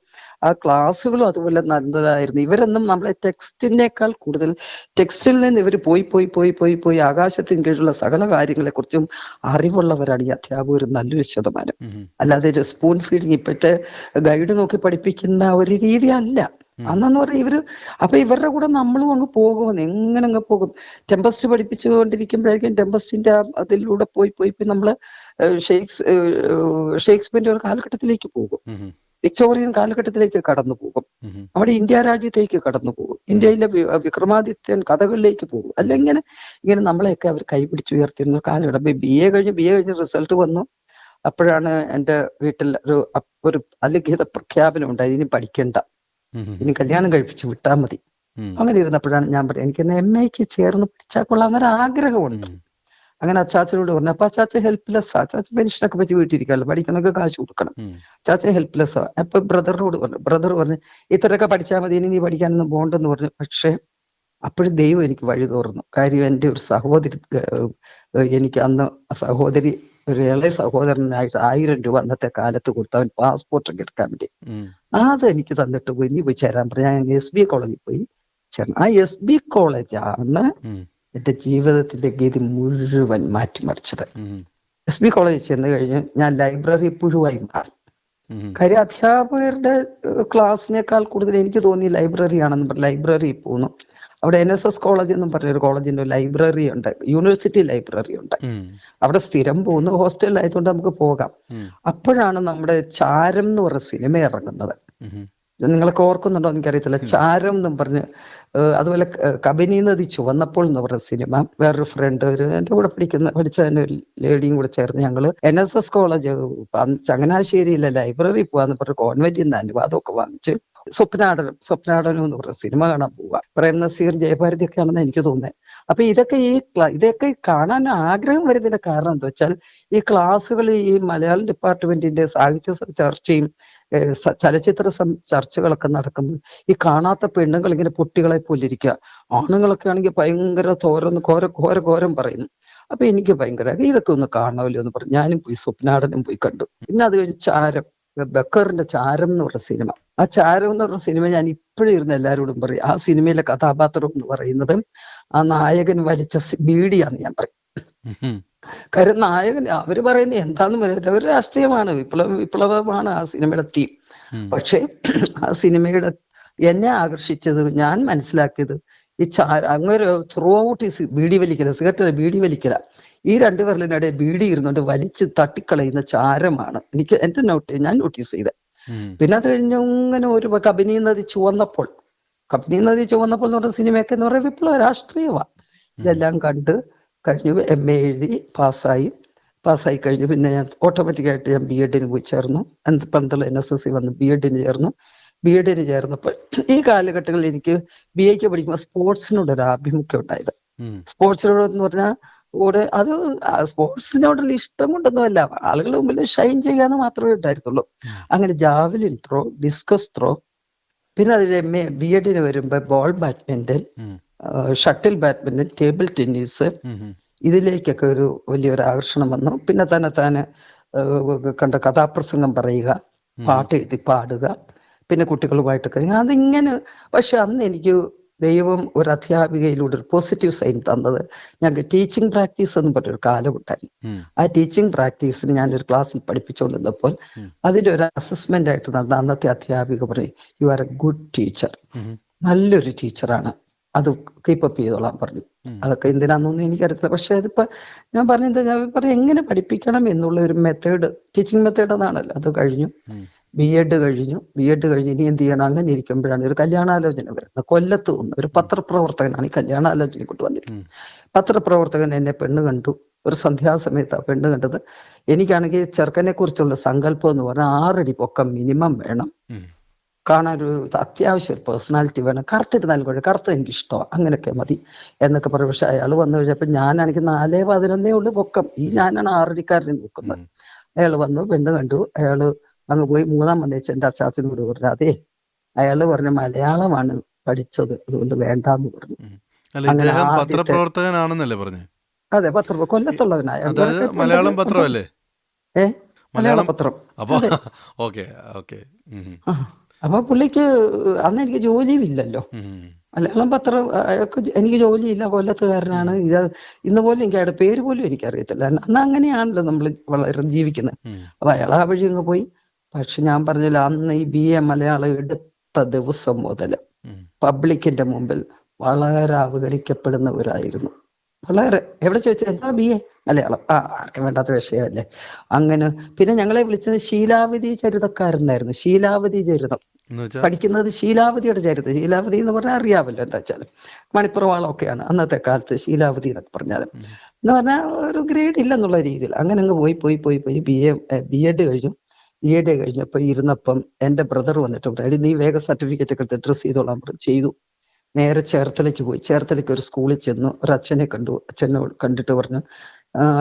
ആ ക്ലാസ്സുകളും അതുപോലെ നല്ലതായിരുന്നു. ഇവരൊന്നും നമ്മളെ ടെക്സ്റ്റിനേക്കാൾ കൂടുതൽ ടെക്സ്റ്റിൽ നിന്ന് ഇവർ പോയി പോയി പോയി പോയി പോയി ആകാശത്തിന് കീഴിലുള്ള സകല കാര്യങ്ങളെക്കുറിച്ചും അറിവുള്ളവരാണ് ഈ അധ്യാപകർ നല്ലൊരു ശതമാനം. അല്ലാതെ ഒരു സ്പൂൺ ഫീഡിങ് ഇപ്പോഴത്തെ ഗൈഡ് നോക്കി പഠിപ്പിക്കുന്ന ഒരു രീതി അല്ല. അന്നെന്ന് പറഞ്ഞാൽ ഇവർ അപ്പൊ ഇവരുടെ കൂടെ നമ്മളും അങ്ങ് പോകുമെന്ന് എങ്ങനെ അങ്ങ് പോകും? ടെമ്പസ്റ്റ് പഠിപ്പിച്ചുകൊണ്ടിരിക്കുമ്പോഴായിരിക്കും ടെമ്പസ്റ്റിന്റെ അതിലൂടെ പോയി പോയി പോയി നമ്മൾ ഷേക്സ് ഷേക്സ്പിയറിന്റെ ഒരു കാലഘട്ടത്തിലേക്ക് പോകും. വിക്ടോറിയൻ കാലഘട്ടത്തിലേക്ക് കടന്നു പോകും. നമ്മുടെ അവിടെ ഇന്ത്യ രാജ്യത്തേക്ക് കടന്നു പോകും. ഇന്ത്യയിലെ വിക്രമാദിത്യൻ കഥകളിലേക്ക് പോകും. അല്ലെങ്കിൽ ഇങ്ങനെ നമ്മളെയൊക്കെ അവർ കൈപിടിച്ചുയർത്തിരുന്ന കാലഘട്ടം. ബി എ കഴിഞ്ഞ് ബി എ കഴിഞ്ഞ് റിസൾട്ട് വന്നു. അപ്പോഴാണ് എന്റെ വീട്ടിൽ ഒരു ഒരു അലിഖിത പ്രഖ്യാപനം ഉണ്ടായി. ഇനി പഠിക്കണ്ട. ഇനി കല്യാണം കഴിപ്പിച്ച് വിട്ടാൽ മതി. അങ്ങനെ ഇരുന്നപ്പോഴാണ് ഞാൻ പറയുന്നത് എനിക്ക് എം എക്ക് ചേർന്ന് പഠിച്ചാൽ കൊള്ളാം എന്നൊരു ആഗ്രഹമുണ്ട് ഉം. അങ്ങനെ അച്ചാച്ചനോട് പറഞ്ഞു അപ്പൊ അച്ചാച്ച ഹെൽപ്ലെസ് അച്ചാച്ച പെൻഷനൊക്കെ പറ്റി വീട്ടിരിക്കാമല്ലോ പഠിക്കണമൊക്കെ കാശ് കൊടുക്കണം. അച്ചാച്ച ഹെൽപ്ലെസ് അപ്പൊ ബ്രദറിനോട് പറഞ്ഞു ബ്രദർ പറഞ്ഞു ഇത്രയൊക്കെ പഠിച്ചാൽ മതി ഇനി നീ പഠിക്കാനൊന്നും പോകണ്ടെന്ന് പറഞ്ഞു. പക്ഷേ അപ്പോഴും ദൈവം എനിക്ക് വഴി തോറുന്നു കാര്യം എന്റെ ഒരു സഹോദരി എനിക്ക് അന്ന് സഹോദരി ഒരു ഇളയ സഹോദരനായിട്ട് ആയിരം രൂപ അന്നത്തെ കാലത്ത് കൊടുത്ത് അവൻ പാസ്പോർട്ടൊക്കെ എടുക്കാൻ വേണ്ടി. അത് എനിക്ക് തന്നിട്ട് പോയി. നീ പോയി ചേരാൻ പറഞ്ഞു. ഞാൻ എസ് ബി കോളേജിൽ പോയി ചേർന്നു. ആ എസ് ബി കോളേജാണ് ഉം. എന്റെ ജീവിതത്തിന്റെ ഗതി മുഴുവൻ മാറ്റിമറിച്ചത്. എസ് ബി കോളേജിൽ ചെന്ന് കഴിഞ്ഞ് ഞാൻ ലൈബ്രറി പുഴുവായി മാറി. കാര്യം അധ്യാപകരുടെ ക്ലാസ്സിനേക്കാൾ കൂടുതൽ എനിക്ക് തോന്നി ലൈബ്രറി ആണെന്ന് പറഞ്ഞു ലൈബ്രറി പോകുന്നു അവിടെ എൻ എസ് എസ് കോളേജ് എന്നും പറഞ്ഞൊരു കോളേജിന്റെ ലൈബ്രറി ഉണ്ട് യൂണിവേഴ്സിറ്റി ലൈബ്രറി ഉണ്ട്. അവിടെ സ്ഥിരം പോകുന്നു ഹോസ്റ്റലിലായതുകൊണ്ട് നമുക്ക് പോകാം അപ്പോഴാണ് നമ്മുടെ ചാരം എന്ന് പറഞ്ഞ സിനിമ ഇറങ്ങുന്നത്. നിങ്ങളൊക്കെ ഓർക്കുന്നുണ്ടോ? എനിക്കറിയത്തില്ല. ചാരം എന്നും പറഞ്ഞ് അതുപോലെ കബനി നദി ചുവന്നപ്പോൾ എന്ന് പറഞ്ഞ സിനിമ വേറൊരു ഫ്രണ്ട് ഒരു എന്റെ കൂടെ പഠിക്കുന്ന പഠിച്ച ഒരു ലേഡിയും കൂടെ ചേർന്ന് ഞങ്ങൾ എൻ എസ് എസ് കോളേജ് ചങ്ങനാശ്ശേരിയിലെ ലൈബ്രറി പോവാന്ന് പറഞ്ഞ കോൺവെന്റിൽ നിന്ന് അനുവാദമൊക്കെ വാങ്ങിച്ച് സ്വപ്നാടനം സ്വപ്നാടനം എന്ന് പറഞ്ഞ സിനിമ കാണാൻ പോവുക പ്രേം നസീർ ജയഭാരതി ഒക്കെ ആണെന്ന് എനിക്ക് തോന്നുന്നത് അപ്പൊ ഇതൊക്കെ ഈ ഇതൊക്കെ കാണാൻ ആഗ്രഹം വരുന്നതിന്റെ കാരണം എന്താ വെച്ചാൽ ഈ ക്ലാസ്സുകൾ ഈ മലയാളം ഡിപ്പാർട്ട്മെന്റിന്റെ സാഹിത്യ ചർച്ചയും ചലച്ചിത്ര ചർച്ചകളൊക്കെ നടക്കുമ്പോൾ ഈ കാണാത്ത പെണ്ണുങ്ങൾ ഇങ്ങനെ പൊട്ടികളെ പോലെ ഇരിക്കുക. ആണുങ്ങളൊക്കെ ആണെങ്കിൽ ഭയങ്കര തോരന്ന് ഘോര ഘോര ഘോരം പറയുന്നു. അപ്പൊ എനിക്ക് ഭയങ്കര ഇതൊക്കെ ഒന്ന് കാണാമല്ലോ എന്ന് പറഞ്ഞു. ഞാനും പോയി സ്വപ്നാടനും പോയി കണ്ടു. പിന്നെ അത് കഴിഞ്ഞ് ചാരം ബക്കറിന്റെ ചാരം എന്ന് പറഞ്ഞ സിനിമ. ആ ചാരം എന്ന് പറഞ്ഞ സിനിമ ഞാൻ ഇപ്പോഴും ഇരുന്ന് എല്ലാവരോടും പറയും. ആ സിനിമയിലെ കഥാപാത്രം എന്ന് പറയുന്നത് ആ നായകൻ വലിച്ച ബീഡിയാന്ന് ഞാൻ പറയും. കാര്യം നായകൻ അവർ പറയുന്നത് എന്താന്ന് പറയുന്നത് അവർ രാഷ്ട്രീയമാണ് വിപ്ലവ വിപ്ലവമാണ് ആ സിനിമയുടെ തീം. പക്ഷെ ആ സിനിമയുടെ എന്നെ ആകർഷിച്ചത് ഞാൻ മനസ്സിലാക്കിയത് ഈ ചാ അങ്ങനെ ത്രൂ ഔട്ട് ഈ ബീഡി വലിക്കല സിഗരറ്റ് ബീഡി വലിക്കല ഈ രണ്ടു പേരിലിനിടെ ബീഡി ഇരുന്നുകൊണ്ട് വലിച്ച് തട്ടിക്കളയുന്ന ചാരമാണ്. എനിക്ക് എന്റെ നോട്ട് ഞാൻ നോട്ടീസ് ചെയ്തത്. പിന്നെ അത് കഴിഞ്ഞ ഇങ്ങനെ ഒരു കബനി നദി ചുവന്നപ്പോൾ കബനി നദി ചുവന്നപ്പോൾ എന്ന് പറഞ്ഞ സിനിമയൊക്കെ എന്ന് പറയുന്നത് വിപ്ലവ രാഷ്ട്രീയമാണ് ഇതെല്ലാം കണ്ട് കഴിഞ്ഞു എം എ എഴുതി പാസ്സായി. പാസ്സായി കഴിഞ്ഞു പിന്നെ ഞാൻ ഓട്ടോമാറ്റിക്കായിട്ട് ഞാൻ ബി എഡിന് പോയി ചേർന്നു. Pandalam N S S C വന്ന് ബി എഡിന് ചേർന്നു. ബി എഡിന് ചേർന്നപ്പോൾ ഈ കാലഘട്ടങ്ങളിൽ എനിക്ക് ബി എക്ക് പഠിക്കുമ്പോൾ സ്പോർട്സിനോട് ഒരു ആഭിമുഖ്യം ഉണ്ടായത്. സ്പോർട്സിനോട് എന്ന് പറഞ്ഞാൽ കൂടെ അത് സ്പോർട്സിനോടുള്ള ഇഷ്ടം കൊണ്ടൊന്നുമല്ല ആളുകളുടെ മുമ്പിൽ ഷൈൻ ചെയ്യാന്ന് മാത്രമേ ഉണ്ടായിരുന്നുള്ളൂ. അങ്ങനെ ജാവലിൻ ത്രോ ഡിസ്കസ് ത്രോ പിന്നെ അതിൽ എം എ ബി എഡിന് വരുമ്പോൾ ball badminton shuttle badminton table tennis. ഇതിലേക്കൊക്കെ ഒരു വലിയൊരു ആകർഷണം വന്നു. പിന്നെ തന്നെ താന് കണ്ട കഥാപ്രസംഗം പറയുക പാട്ട് എഴുതി പാടുക പിന്നെ കുട്ടികളുമായിട്ടൊക്കെ. അതിങ്ങനെ പക്ഷെ അന്ന് എനിക്ക് ദൈവം ഒരു അധ്യാപികയിലൂടെ ഒരു പോസിറ്റീവ് സൈൻ തന്നത്. ഞങ്ങൾക്ക് ടീച്ചിങ് പ്രാക്ടീസ് എന്ന് പറഞ്ഞൊരു കാലമുണ്ടായിരുന്നു. ആ ടീച്ചിങ് പ്രാക്ടീസിന് ഞാനൊരു ക്ലാസ്സിൽ പഠിപ്പിച്ചുകൊണ്ടിരുന്നപ്പോൾ. അതിന്റെ ഒരു അസസ്മെന്റ് ആയിട്ട് തന്ന അന്നത്തെ അധ്യാപിക പറഞ്ഞു you are a good teacher നല്ലൊരു ടീച്ചറാണ് അത് കീപ്പപ്പ് ചെയ്തോളാം പറഞ്ഞു. അതൊക്കെ എന്തിനാന്നൊന്നും എനിക്കറിയത്തില്ല. പക്ഷെ അതിപ്പോ ഞാൻ പറഞ്ഞത് ഞാൻ പറഞ്ഞു എങ്ങനെ പഠിപ്പിക്കണം എന്നുള്ള ഒരു മെത്തേഡ് ടീച്ചിങ് മെത്തേഡ് അതാണല്ലോ അത് കഴിഞ്ഞു. ബി എഡ് കഴിഞ്ഞു. ബി എഡ് കഴിഞ്ഞ് ഇനി എന്ത് ചെയ്യണം? അങ്ങനെ ഇരിക്കുമ്പോഴാണ് ഒരു കല്യാണാലോചന വരുന്നത്. കൊല്ലത്ത് നിന്ന് ഒരു പത്രപ്രവർത്തകനാണ് ഈ കല്യാണാലോചന കൊണ്ട് വന്നിരിക്കുന്നത്. പത്രപ്രവർത്തകൻ എന്നെ പെണ്ണ് കണ്ടു. ഒരു സന്ധ്യാസമയത്ത് ആ പെണ്ണ് കണ്ടത് എനിക്കാണെങ്കിൽ ചെറുക്കനെ കുറിച്ചുള്ള സങ്കല്പം എന്ന് പറഞ്ഞാൽ ആറടി പൊക്കം മിനിമം വേണം. കാണാൻ ഒരു അത്യാവശ്യം ഒരു പേഴ്സണാലിറ്റി വേണം. കറുത്ത് ഇരുന്നാലും കൂടെ കറുത്ത് എനിക്ക് ഇഷ്ടമാണ് അങ്ങനെയൊക്കെ മതി എന്നൊക്കെ പറയും പക്ഷെ അയാൾ വന്നു കഴിഞ്ഞപ്പോൾ ഞാനാണെങ്കിൽ നാലേ പതിനൊന്നേ ഉള്ളു പൊക്കം. ഈ ഞാനാണ് ആറടിക്കാരനെ നോക്കുന്നത്. അയാൾ വന്നു പെണ്ണ് കണ്ടു. അയാൾ അങ്ങ് പോയി മൂന്നാം വന്നേച്ച് എന്റെ അച്ചാച്ചനോട് പറഞ്ഞു അതെ അയാൾ പറഞ്ഞു മലയാളമാണ് പഠിച്ചത് അതുകൊണ്ട് വേണ്ടാന്ന് പറഞ്ഞു. പത്രപ്രവർത്തകനാണെന്നല്ലേ പറഞ്ഞു? അതെ പത്ര കൊല്ലത്തുള്ളവനായ മലയാളം പത്രമല്ലേ? ഏ? മലയാളം പത്രം. അപ്പൊ ഓക്കെ ഓക്കെ. ആ. അപ്പൊ പുള്ളിക്ക് അന്ന് എനിക്ക് ജോലിയും ഇല്ലല്ലോ മലയാളം പത്രം അയാൾക്ക് എനിക്ക് ജോലിയില്ല കൊല്ലത്തുകാരനാണ്. ഇത് ഇന്ന് പോലും എനിക്ക് അയാളുടെ പേര് പോലും എനിക്കറിയത്തില്ല. അന്ന് അങ്ങനെയാണല്ലോ നമ്മൾ വളരെ ജീവിക്കുന്നത്. അപ്പൊ അയാൾ ആ വഴി അങ്ങ് പോയി. പക്ഷെ ഞാൻ പറഞ്ഞില്ല അന്ന് ഈ ബി എ മലയാളം എടുത്ത ദിവസം മുതൽ പബ്ലിക്കിന്റെ മുമ്പിൽ വളരെ അവഗണിക്കപ്പെടുന്നവരായിരുന്നു വളരെ എവിടെ ചോദിച്ചാൽ എന്താ ബി എ? മലയാളം. ആ ആർക്കും വേണ്ടാത്ത വിഷയമല്ലേ. അങ്ങനെ പിന്നെ ഞങ്ങളെ വിളിച്ചത് ശീലാവതി ചരിതക്കാരനായിരുന്നു. ശീലാവതി ചരിതം. പഠിക്കുന്നത് ശീലാവതിയുടെ ചരിത്രം ശീലാവതി എന്ന് പറഞ്ഞാൽ അറിയാമല്ലോ എന്താ വെച്ചാൽ മണിപ്പുറവാളമൊക്കെയാണ് അന്നത്തെ കാലത്ത് ശീലാവതി എന്നൊക്കെ പറഞ്ഞാൽ എന്ന് പറഞ്ഞാൽ ഒരു ഗ്രേഡ് ഇല്ലെന്നുള്ള രീതിയിൽ. അങ്ങനെ അങ്ങ് പോയി പോയി പോയി പോയി ബി എ ബി എഡ് കഴിഞ്ഞു. എഡ് കഴിഞ്ഞപ്പോൾ ഇരുന്നപ്പം എന്റെ ബ്രദർ വന്നിട്ട് പറഞ്ഞു നീ വേഗം സർട്ടിഫിക്കറ്റ് ഒക്കെ എടുത്ത് ഡ്രസ് ചെയ്തോളാൻ പറഞ്ഞു ചെയ്തു. നേരെ ചേർത്തലയ്ക്ക് പോയി. ചേർത്തലയ്ക്ക് ഒരു സ്കൂളിൽ ചെന്നു. ഒരു അച്ഛനെ കണ്ടു. അച്ഛനെ കണ്ടിട്ട് പറഞ്ഞു